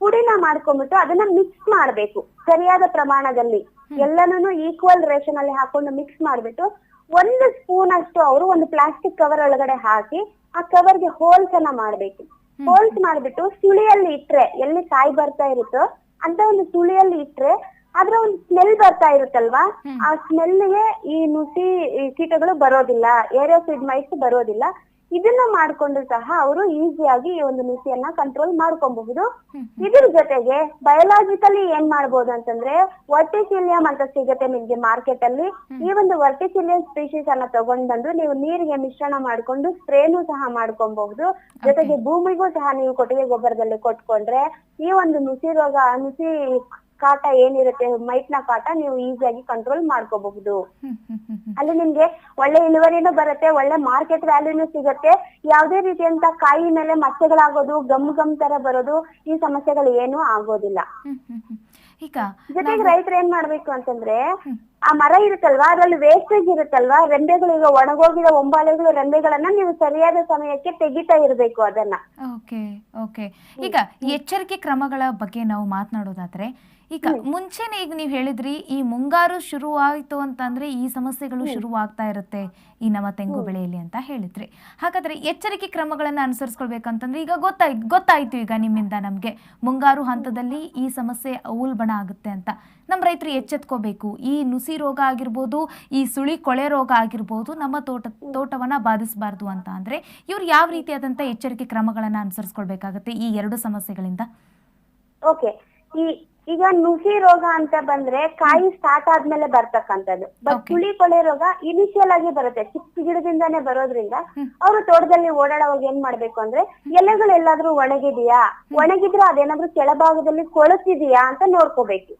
ಪುಡಿನ ಮಾಡ್ಕೊಂಡ್ಬಿಟ್ಟು ಅದನ್ನ ಮಿಕ್ಸ್ ಮಾಡ್ಬೇಕು ಸರಿಯಾದ ಪ್ರಮಾಣದಲ್ಲಿ. ಎಲ್ಲನೂ ಈಕ್ವಲ್ ರೇಷನ್ ಅಲ್ಲಿ ಹಾಕೊಂಡು ಮಿಕ್ಸ್ ಮಾಡ್ಬಿಟ್ಟು ಒಂದು ಸ್ಪೂನ್ ಅಷ್ಟು ಅವರು ಒಂದು ಪ್ಲಾಸ್ಟಿಕ್ ಕವರ್ ಒಳಗಡೆ ಹಾಕಿ ಆ ಕವರ್ಗೆ ಹೋಲ್ಸ್ ಅನ್ನ ಮಾಡ್ಬೇಕು. ಹೋಲ್ಸ್ ಮಾಡ್ಬಿಟ್ಟು ಸುಳಿಯಲ್ಲಿ ಇಟ್ರೆ ಎಲ್ಲಿ ಕಾಯಿ ಬರ್ತಾ ಇರುತ್ತೋ ಅಂತ ಒಂದು ಸುಳಿಯಲ್ಲಿ ಇಟ್ರೆ ಅದ್ರ ಒಂದು ಸ್ಮೆಲ್ ಬರ್ತಾ ಇರುತ್ತಲ್ವಾ? ಆ ಸ್ಮೆಲ್ಗೆ ಈ ನುಸಿ ಕೀಟಗಳು ಬರೋದಿಲ್ಲ. ಏರಿಯಾ ಮೈಟ್ಸ್ ಬರೋದಿಲ್ಲ. ಇದನ್ನ ಮಾಡ್ಕೊಂಡು ಸಹ ಅವರು ಈಸಿಯಾಗಿ ಈ ಒಂದು ನುಸಿಯನ್ನ ಕಂಟ್ರೋಲ್ ಮಾಡ್ಕೊಬಹುದು. ಇದ್ರ ಜೊತೆಗೆ ಬಯೋಲಾಜಿಕಲಿ ಏನ್ ಮಾಡ್ಬೋದು ಅಂತಂದ್ರೆ ವರ್ಟಿಸಿಲಿಯಂ ಅಂತ ಸಿಗುತ್ತೆ ನಿಮ್ಗೆ ಮಾರ್ಕೆಟ್ ಅಲ್ಲಿ. ಈ ಒಂದು ವರ್ಟಿಸಿಲಿಯಂ ಸ್ಪೀಶೀಸ್ ಅನ್ನ ತಗೊಂಡ್ ಬಂದು ನೀವು ನೀರಿಗೆ ಮಿಶ್ರಣ ಮಾಡ್ಕೊಂಡು ಸ್ಪ್ರೇನು ಸಹ ಮಾಡ್ಕೊಬಹುದು. ಜೊತೆಗೆ ಭೂಮಿಗೂ ಸಹ ನೀವು ಕೊಟ್ಟಿಗೆ ಗೊಬ್ಬರದಲ್ಲಿ ಕೊಟ್ಕೊಂಡ್ರೆ ಈ ಒಂದು ನುಸಿ ರೋಗ ನುಸಿ ಕಾಟ ಏನಿರುತ್ತೆ ಮೈಟ್ನ ಕಾಟ ನೀವು ಈಸಿಯಾಗಿ ಕಂಟ್ರೋಲ್ ಮಾಡ್ಕೋಬಹುದು. ಅಲ್ಲಿ ನಿಮ್ಗೆ ಒಳ್ಳೆ ಇಳುವರಿನು ಬರುತ್ತೆ ಒಳ್ಳೆ ಮಾರ್ಕೆಟ್ ವ್ಯಾಲ್ಯೂನು ಸಿಗುತ್ತೆ. ಯಾವುದೇ ರೀತಿಯಂತ ಕಾಯಿ ಮೇಲೆ ಮಚ್ಚೆಗಳಾಗೋದು ಗಮ್ ಗಮ್ ತರ ಬರೋದು ಈ ಸಮಸ್ಯೆಗಳು ಏನು ಆಗೋದಿಲ್ಲ. ಜೊತೆಗೆ ರೈತರು ಏನ್ ಮಾಡ್ಬೇಕು ಅಂತಂದ್ರೆ ಆ ಮರ ಇರುತ್ತಲ್ವಾ ಅದ್ರಲ್ಲಿ ವೇಸ್ಟೇಜ್ ಇರುತ್ತಲ್ವಾ ರೆಂಬೆಗಳು ಈಗ ಒಣಗೋಗಿರೋ ಒಂಬಾಳೆಗಳು ರೆಂಬೆಗಳನ್ನ ನೀವು ಸರಿಯಾದ ಸಮಯಕ್ಕೆ ತೆಗಿತಾ ಇರಬೇಕು ಅದನ್ನ. Okay okay. ಈಗ ಎಚ್ಚರಿಕೆ ಕ್ರಮಗಳ ಬಗ್ಗೆ ನಾವು ಮಾತನಾಡೋದಾದ್ರೆ ಈಗ ಮುಂಚೆನೆ ಈಗ ನೀವು ಹೇಳಿದ್ರಿ ಈ ಮುಂಗಾರು ಶುರುವಾಯಿತು ಅಂತಂದ್ರೆ ಈ ಸಮಸ್ಯೆಗಳು ಶುರುವಾಗ್ತಾ ಇರುತ್ತೆ ಈ ನಮ್ಮ ತೆಂಗು ಬೆಳೆಯಲ್ಲಿ ಅಂತ ಹೇಳಿದ್ರಿ. ಹಾಗಾದ್ರೆ ಎಚ್ಚರಿಕೆ ಕ್ರಮಗಳನ್ನ ಅನುಸರಿಸ್ಕೊಳ್ಬೇಕಂತಂದ್ರೆ ಈಗ ಗೊತ್ತಾಯ್ ಗೊತ್ತಾಯ್ತು ಈಗ ನಿಮ್ಮಿಂದ ನಮಗೆ. ಮುಂಗಾರು ಹಂತದಲ್ಲಿ ಈ ಸಮಸ್ಯೆ ಉಲ್ಬಣ ಆಗುತ್ತೆ ಅಂತ. ನಮ್ಮ ರೈತರು ಎಚ್ಚೆತ್ಕೋಬೇಕು. ಈ ನುಸಿ ರೋಗ ಆಗಿರ್ಬೋದು ಈ ಸುಳಿ ಕೊಳೆ ರೋಗ ಆಗಿರ್ಬೋದು ನಮ್ಮ ತೋಟ ತೋಟವನ್ನ ಬಾಧಿಸಬಾರ್ದು ಅಂತ ಅಂದ್ರೆ ಇವ್ರು ಯಾವ ರೀತಿಯಾದಂತ ಎಚ್ಚರಿಕೆ ಕ್ರಮಗಳನ್ನ ಅನುಸರಿಸ್ಕೊಳ್ಬೇಕಾಗತ್ತೆ ಈ ಎರಡು ಸಮಸ್ಯೆಗಳಿಂದ? ಓಕೆ. ಈ ಈಗ ನುಸಿ ರೋಗ ಅಂತ ಬಂದ್ರೆ ಕಾಯಿ ಸ್ಟಾರ್ಟ್ ಆದ್ಮೇಲೆ ಬರ್ತಕ್ಕಂಥದ್ದು. ಬಟ್ ಹುಳಿ ಕೊಳೆ ರೋಗ ಇನಿಷಿಯಲ್ ಆಗಿ ಬರುತ್ತೆ. ಚಿಕ್ಕ ಗಿಡದಿಂದಾನೇ ಬರೋದ್ರಿಂದ. ಅವರು ತೋಟದಲ್ಲಿ ಓಡಾಡುವಾಗ ಏನ್ ಮಾಡ್ಬೇಕು ಅಂದ್ರೆ ಎಲೆಗಳು ಎಲ್ಲಾದ್ರೂ ಒಣಗಿದೆಯಾ? ಒಣಗಿದ್ರೆ ಅದೇನಾದ್ರೂ ಕೆಳಭಾಗದಲ್ಲಿ ಕೊಳತಿದೆಯಾ ಅಂತ ನೋಡ್ಕೋಬೇಕು.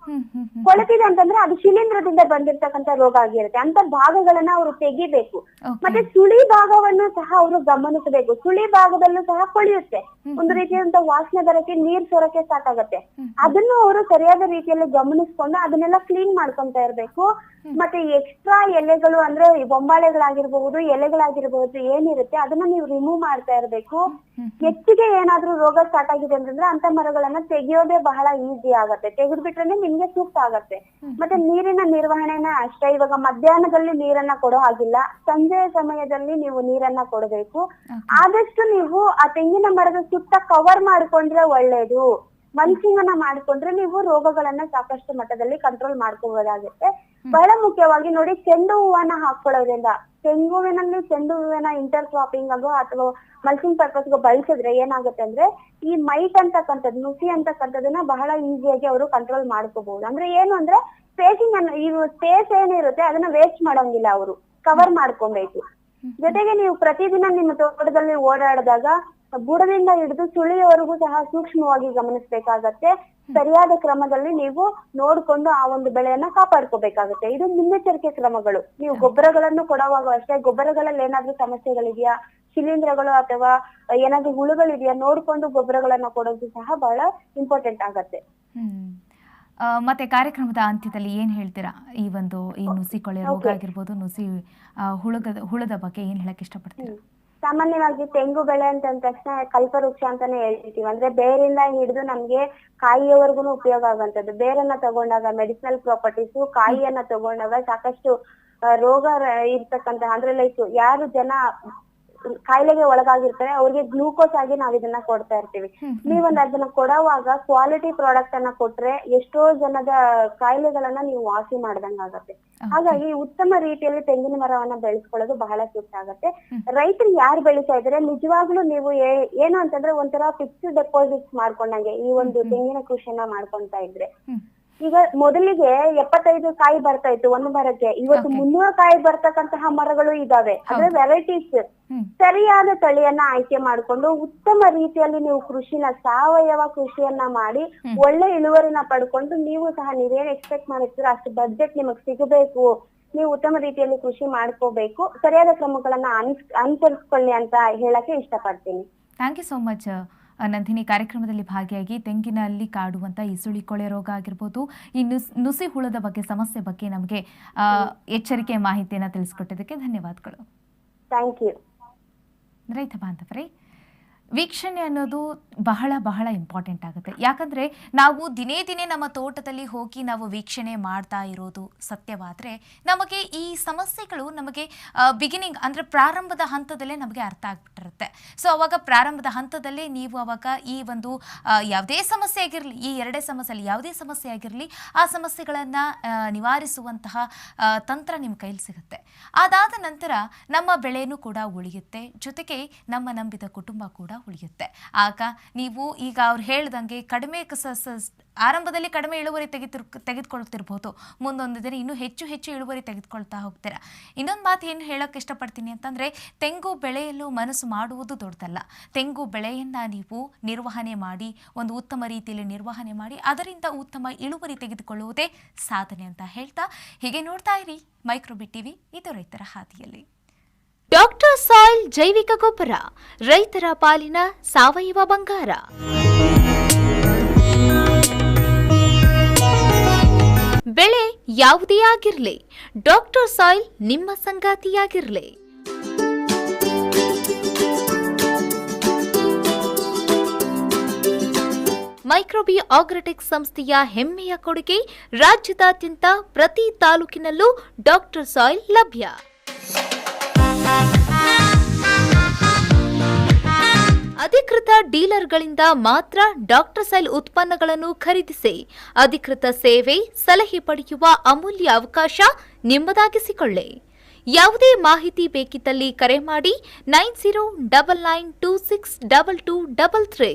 ಕೊಳತಿದೆ ಅಂತಂದ್ರೆ ಅದು ಶಿಲೀಂಧ್ರದಿಂದ ಬಂದಿರ್ತಕ್ಕಂಥ ರೋಗ ಆಗಿರುತ್ತೆ. ಅಂತ ಭಾಗಗಳನ್ನ ಅವರು ತೆಗಿಬೇಕು. ಮತ್ತೆ ಸುಳಿ ಭಾಗವನ್ನು ಸಹ ಅವರು ಗಮನಿಸಬೇಕು. ಸುಳಿ ಭಾಗದಲ್ಲೂ ಸಹ ಕೊಳೆಯುತ್ತೆ. ಒಂದು ರೀತಿಯಾದಂತ ವಾಸನೆ ಬರಕ್ಕೆ ನೀರ್ ಸೋರಕ್ಕೆ ಸ್ಟಾರ್ಟ್ ಆಗುತ್ತೆ. ಅದನ್ನು ಅವರು ಸರಿಯಾದ ರೀತಿಯಲ್ಲಿ ಗಮನಿಸ್ಕೊಂಡು ಅದನ್ನೆಲ್ಲ ಕ್ಲೀನ್ ಮಾಡ್ಕೊಂತ ಇರ್ಬೇಕು. ಮತ್ತೆ ಎಕ್ಸ್ಟ್ರಾ ಎಲೆಗಳು ಅಂದ್ರೆ ಬೊಂಬಾಳೆಗಳಾಗಿರ್ಬಹುದು ಎಲೆಗಳಾಗಿರ್ಬಹುದು ಏನಿರುತ್ತೆ ಅದನ್ನ ನೀವು ರಿಮೂವ್ ಮಾಡ್ತಾ ಇರ್ಬೇಕು. ಹೆಚ್ಚಿಗೆ ಏನಾದ್ರೂ ರೋಗ ಸ್ಟಾರ್ಟ್ ಆಗಿದೆ ಅಂತಂದ್ರೆ ಅಂತ ಮರಗಳನ್ನ ತೆಗೆಯೋದೇ ಬಹಳ ಈಸಿ ಆಗತ್ತೆ. ತೆಗೆದ್ಬಿಟ್ರೆ ನಿಮ್ಗೆ ಸೂಕ್ತ ಆಗತ್ತೆ. ಮತ್ತೆ ನೀರಿನ ನಿರ್ವಹಣೆನ ಅಷ್ಟೇ ಇವಾಗ ಮಧ್ಯಾಹ್ನದಲ್ಲಿ ನೀರನ್ನ ಕೊಡೋ ಹಾಗಿಲ್ಲ. ಸಂಜೆಯ ಸಮಯದಲ್ಲಿ ನೀವು ನೀರನ್ನ ಕೊಡಬೇಕು. ಆದಷ್ಟು ನೀವು ಆ ತೆಂಗಿನ ಮರದ ಸುತ್ತ ಕವರ್ ಮಾಡ್ಕೊಂಡ್ರೆ ಒಳ್ಳೇದು. ಅನ್ನ ಮಾಡ್ಕೊಂಡ್ರೆ ನೀವು ರೋಗಗಳನ್ನ ಸಾಕಷ್ಟು ಮಟ್ಟದಲ್ಲಿ ಕಂಟ್ರೋಲ್ ಮಾಡ್ಕೋಬಹುದಾಗುತ್ತೆ ಬಹಳ ಮುಖ್ಯವಾಗಿ ನೋಡಿ ಚೆಂಡು ಹೂವನ್ನ ಹಾಕೊಳ್ಳೋದ್ರಿಂದ ತೆಂಗುವಿನಲ್ಲಿ ಚೆಂಡು ಹೂವಿನ ಇಂಟರ್ ಕ್ರಾಪಿಂಗ್ ಆಗೋ ಅಥವಾ ಮಲ್ಚಿಂಗ್ ಪರ್ಪಸ್ಗೆ ಬಳಸಿದ್ರೆ ಏನಾಗುತ್ತೆ ಅಂದ್ರೆ ಈ ಮೈಟ್ ಅಂತಕ್ಕಂಥದ್ದು ನುಸಿ ಅಂತಕ್ಕಂಥದ್ದನ್ನ ಬಹಳ ಈಸಿಯಾಗಿ ಅವರು ಕಂಟ್ರೋಲ್ ಮಾಡ್ಕೋಬಹುದು ಅಂದ್ರೆ ಏನು ಅಂದ್ರೆ ಸ್ಪೇಸಿಂಗ್ ಅನ್ನ ಈ ಸ್ಪೇಸ್ ಏನಿರುತ್ತೆ ಅದನ್ನ ವೇಸ್ಟ್ ಮಾಡೋಂಗಿಲ್ಲ ಅವರು. ಕವರ್ ಮಾಡ್ಕೊಬೇಕು ಜೊತೆಗೆ ನೀವು ಪ್ರತಿದಿನ ನಿಮ್ಮ ತೋಟದಲ್ಲಿ ಓಡಾಡಿದಾಗ ಬುಡದಿಂದ ಹಿಡಿದು ಸುಳಿಯವರೆಗೂ ಸಹ ಸೂಕ್ಷ್ಮವಾಗಿ ಗಮನಿಸಬೇಕಾಗತ್ತೆ. ಸರಿಯಾದ ಕ್ರಮದಲ್ಲಿ ನೀವು ನೋಡ್ಕೊಂಡು ಆ ಒಂದು ಬೆಳೆಯನ್ನ ಕಾಪಾಡ್ಕೋಬೇಕಾಗತ್ತೆ. ಇದು ಮುನ್ನೆಚ್ಚರಿಕೆ ಕ್ರಮಗಳು. ನೀವು ಗೊಬ್ಬರಗಳನ್ನು ಕೊಡುವಾಗ ಅಷ್ಟೇ ಗೊಬ್ಬರಗಳಲ್ಲಿ ಏನಾದ್ರೂ ಸಮಸ್ಯೆಗಳಿದೆಯಾ? ಶಿಲೀಂಧ್ರಗಳು ಅಥವಾ ಏನಾದ್ರೂ ಹುಳುಗಳಿದೆಯಾ? ನೋಡ್ಕೊಂಡು ಗೊಬ್ಬರಗಳನ್ನ ಕೊಡೋದು ಸಹ ಬಹಳ ಇಂಪಾರ್ಟೆಂಟ್ ಆಗತ್ತೆ. ಮತ್ತೆ ಕಾರ್ಯಕ್ರಮದ ಅಂತ್ಯದಲ್ಲಿ ಏನ್ ಹೇಳ್ತೀರಾ? ಈ ಒಂದು ಈ ನುಸಿ ಕೊಳೆ ರೋಗ. ಆಗಿರ್ಬೋದು ನುಸಿ ಹುಳದ ಹುಳದ ಬಗ್ಗೆ ಏನ್ ಹೇಳಕ್ ಇಷ್ಟಪಡ್ತೀರಾ? ಸಾಮಾನ್ಯವಾಗಿ ತೆಂಗು ಬೆಳೆ ಅಂತ ಅಂದ ತಕ್ಷಣ ಕಲ್ಪವೃಕ್ಷ ಅಂತಾನೆ ಹೇಳ್ತೀವಿ ಅಂದ್ರೆ ಬೇರಿಂದ ಹಿಡಿದು ನಮ್ಗೆ ಕಾಯಿಯವರೆಗೂ ಉಪಯೋಗ ಆಗುವಂತದ್ದು ಬೇರನ್ನ ತಗೊಂಡಾಗ ಮೆಡಿಸಿನಲ್ ಪ್ರಾಪರ್ಟೀಸ್ ಕಾಯಿಯನ್ನ ತಗೊಂಡಾಗ ಸಾಕಷ್ಟು ರೋಗ ಇರ್ತಕ್ಕಂತ ಇರ್ತಕ್ಕಂತಹ, ಅಂದ್ರೆ ಲೈಕ್ ಯಾರು ಜನ ಕಾಯಿಲೆಗೆ ಒಳಗಾಗಿರ್ತಾರೆ ಅವ್ರಿಗೆ ಗ್ಲೂಕೋಸ್ ಆಗಿ ನಾವ್ ಇದನ್ನ ಕೊಡ್ತಾ ಇರ್ತೀವಿ. ನೀವ್ ಒಂದ್ ಅದನ್ನ ಕೊಡುವಾಗ ಕ್ವಾಲಿಟಿ ಪ್ರಾಡಕ್ಟ್ ಅನ್ನ ಕೊಟ್ರೆ ಎಷ್ಟೋ ಜನದ ಕಾಯಿಲೆಗಳನ್ನ ನೀವು ವಾಸಿ ಮಾಡ್ದಂಗ ಆಗತ್ತೆ. ಹಾಗಾಗಿ ಉತ್ತಮ ರೀತಿಯಲ್ಲಿ ತೆಂಗಿನ ಮರವನ್ನ ಬೆಳೆಸ್ಕೊಳ್ಳೋದು ಬಹಳ ಸೂಕ್ತ ಆಗತ್ತೆ. ರೈತರು ಯಾರು ಬೆಳೀತಾ ಇದಾರೆ ನಿಜವಾಗ್ಲೂ ನೀವು ಏನು ಅಂತಂದ್ರೆ ಒಂಥರ ಫಿಕ್ಸ್ಡ್ ಡೆಪಾಸಿಟ್ಸ್ ಮಾಡ್ಕೊಂಡಂಗೆ ಈ ಒಂದು ತೆಂಗಿನ ಕೃಷಿಯನ್ನ ಮಾಡ್ಕೊಂತ ಇದ್ರೆ. ಈಗ ಮೊದಲಿಗೆ ಎಪ್ಪತ್ತೈದು ಕಾಯಿ ಬರ್ತಾ ಇತ್ತು ಒಂದು ಮರಕ್ಕೆ. ಇವತ್ತು. ಮುನ್ನೂರು ಕಾಯಿ ಬರ್ತಕ್ಕಂತಹ ಮರಗಳು ಇದಾವೆ. ಅಂದ್ರೆ ವೆರೈಟೀಸ್ ಸರಿಯಾದ ತಳಿಯನ್ನ ಆಯ್ಕೆ ಮಾಡಿಕೊಂಡು ಉತ್ತಮ ರೀತಿಯಲ್ಲಿ ನೀವು ಕೃಷಿನ ಸಾವಯವ ಕೃಷಿಯನ್ನ ಮಾಡಿ ಒಳ್ಳೆ ಇಳುವರಿನ ಪಡ್ಕೊಂಡು ನೀವು ಸಹ ನೀವೇನ್ ಎಕ್ಸ್ಪೆಕ್ಟ್ ಮಾಡಿರ್ತೀರ ಅಷ್ಟು ಬಜೆಟ್ ನಿಮಗ್ ಸಿಗಬೇಕು. ನೀವು ಉತ್ತಮ ರೀತಿಯಲ್ಲಿ ಕೃಷಿ ಮಾಡ್ಕೋಬೇಕು. ಸರಿಯಾದ ಕ್ರಮಗಳನ್ನ ಅನ್ಸ್ ಅನುಸರಿಸ್ಕೊಳ್ಳಿ ಅಂತ ಹೇಳಕ್ಕೆ ಇಷ್ಟಪಡ್ತೀನಿ. Thank you so much Nandini ಕಾರ್ಯಕ್ರಮದಲ್ಲಿ ಭಾಗಿಯಾಗಿ ತೆಂಗಿನಲ್ಲಿ ಕಾಡುವಂಥ ಈ ಸುಳಿಕೊಳೆ ರೋಗ ಆಗಿರ್ಬೋದು ಈ ನುಸ್ ಹುಳದ ಬಗ್ಗೆ ಸಮಸ್ಯೆ ಬಗ್ಗೆ ನಮಗೆ ಎಚ್ಚರಿಕೆ ಮಾಹಿತಿಯನ್ನು ತಿಳಿಸ್ಕೊಟ್ಟಿದ್ದಕ್ಕೆ ಧನ್ಯವಾದಗಳು. ಥ್ಯಾಂಕ್ ಯು ರೈತ ಬಾಂಧವರೇ ವೀಕ್ಷಣೆ ಅನ್ನೋದು ಬಹಳ ಬಹಳ ಇಂಪಾರ್ಟೆಂಟ್ ಆಗುತ್ತೆ. ಯಾಕಂದರೆ ನಾವು ದಿನೇ ದಿನೇ ನಮ್ಮ ತೋಟದಲ್ಲಿ ಹೋಗಿ ನಾವು ವೀಕ್ಷಣೆ ಮಾಡ್ತಾ ಇರೋದು ಸತ್ಯವಾದರೆ ನಮಗೆ ಈ ಸಮಸ್ಯೆಗಳು ನಮಗೆ ಬಿಗಿನಿಂಗ್ ಅಂದರೆ ಪ್ರಾರಂಭದ ಹಂತದಲ್ಲೇ ನಮಗೆ ಅರ್ಥ ಆಗ್ಬಿಟ್ಟಿರುತ್ತೆ. ಸೊ ಅವಾಗ ಪ್ರಾರಂಭದ ಹಂತದಲ್ಲೇ ನೀವು ಅವಾಗ ಈ ಒಂದು ಯಾವುದೇ ಸಮಸ್ಯೆ ಆಗಿರಲಿ, ಈ ಎರಡೇ ಸಮಸ್ಯೆಯಲ್ಲಿ ಯಾವುದೇ ಸಮಸ್ಯೆ ಆಗಿರಲಿ, ಆ ಸಮಸ್ಯೆಗಳನ್ನು ನಿವಾರಿಸುವಂತಹ ತಂತ್ರ ನಿಮ್ಮ ಕೈಲಿ ಸಿಗುತ್ತೆ. ಅದಾದ ನಂತರ ನಮ್ಮ ಬೆಳೆನೂ ಕೂಡ ಉಳಿಯುತ್ತೆ. ಜೊತೆಗೆ ನಮ್ಮ ನಂಬಿದ ಕುಟುಂಬ ಕೂಡ ಉಳಿಯುತ್ತೆ ಆಗ ನೀವು ಈಗ ಅವ್ರು ಹೇಳ್ದಂಗೆ ಕಡಿಮೆ ಆರಂಭದಲ್ಲಿ ಕಡಿಮೆ ಇಳುವರಿ ತೆಗೆದು ತೆಗೆದುಕೊಳ್ತಿರ್ಬೋದು ಮುಂದೊಂದು ದಿನ ಇನ್ನೂ ಹೆಚ್ಚು ಹೆಚ್ಚು ಇಳುವರಿ ತೆಗೆದುಕೊಳ್ತಾ ಹೋಗ್ತೀರಾ? ಇನ್ನೊಂದು ಮಾತು ಏನು ಹೇಳೋಕ್ಕೆ ಇಷ್ಟಪಡ್ತೀನಿ ಅಂತಂದರೆ, ತೆಂಗು ಬೆಳೆಯಲು ಮನಸ್ಸು ಮಾಡುವುದು ದೊಡ್ಡದಲ್ಲ. ತೆಂಗು ಬೆಳೆಯನ್ನು ನೀವು ನಿರ್ವಹಣೆ ಮಾಡಿ, ಒಂದು ಉತ್ತಮ ರೀತಿಯಲ್ಲಿ ನಿರ್ವಹಣೆ ಮಾಡಿ, ಅದರಿಂದ ಉತ್ತಮ ಇಳುವರಿ ತೆಗೆದುಕೊಳ್ಳುವುದೇ ಸಾಧನೆ ಅಂತ ಹೇಳ್ತಾ, ಹೀಗೆ ನೋಡ್ತಾ ಇರಿ ಮೈಕ್ರೋಬಿಟ್ ಟಿವಿ, ಇದು ರೈತರ ಹಾದಿಯಲ್ಲಿ. ಡಾಕ್ಟರ್ ಸಾಯಿಲ್ ಜೈವಿಕ ಗೊಬ್ಬರ, ರೈತರ ಪಾಲಿನ ಸಾವಯವ ಬಂಗಾರ. ಬೆಳೆ ಯಾವುದೇ ಆಗಿರಲಿ, ಡಾಕ್ಟರ್ ಸಾಯಿಲ್ ನಿಮ್ಮ ಸಂಗಾತಿಯಾಗಿರಲಿ. ಮೈಕ್ರೋಬಿ ಆಗ್ರಟೆಕ್ ಸಂಸ್ಥೆಯ ಹೆಮ್ಮೆಯ ಕೊಡುಗೆ ರಾಜ್ಯದಾದ್ಯಂತ ಪ್ರತಿ ತಾಲೂಕಿನಲ್ಲೂ ಡಾಕ್ಟರ್ ಸಾಯಿಲ್ ಲಭ್ಯ. ಅಧಿಕೃತ ಡೀಲರ್ಗಳಿಂದ ಮಾತ್ರ ಡಾಕ್ಟರ್ ಸೈಲ್ ಉತ್ಪನ್ನಗಳನ್ನು ಖರೀದಿಸಿ, ಅಧಿಕೃತ ಸೇವೆ ಸಲಹೆ ಪಡೆಯುವ ಅಮೂಲ್ಯ ಅವಕಾಶ ನಿಮ್ಮದಾಗಿಸಿಕೊಳ್ಳಿ. ಯಾವುದೇ ಮಾಹಿತಿ ಬೇಕಿದ್ದಲ್ಲಿ ಕರೆ ಮಾಡಿ nine zero double nine two six double two double three.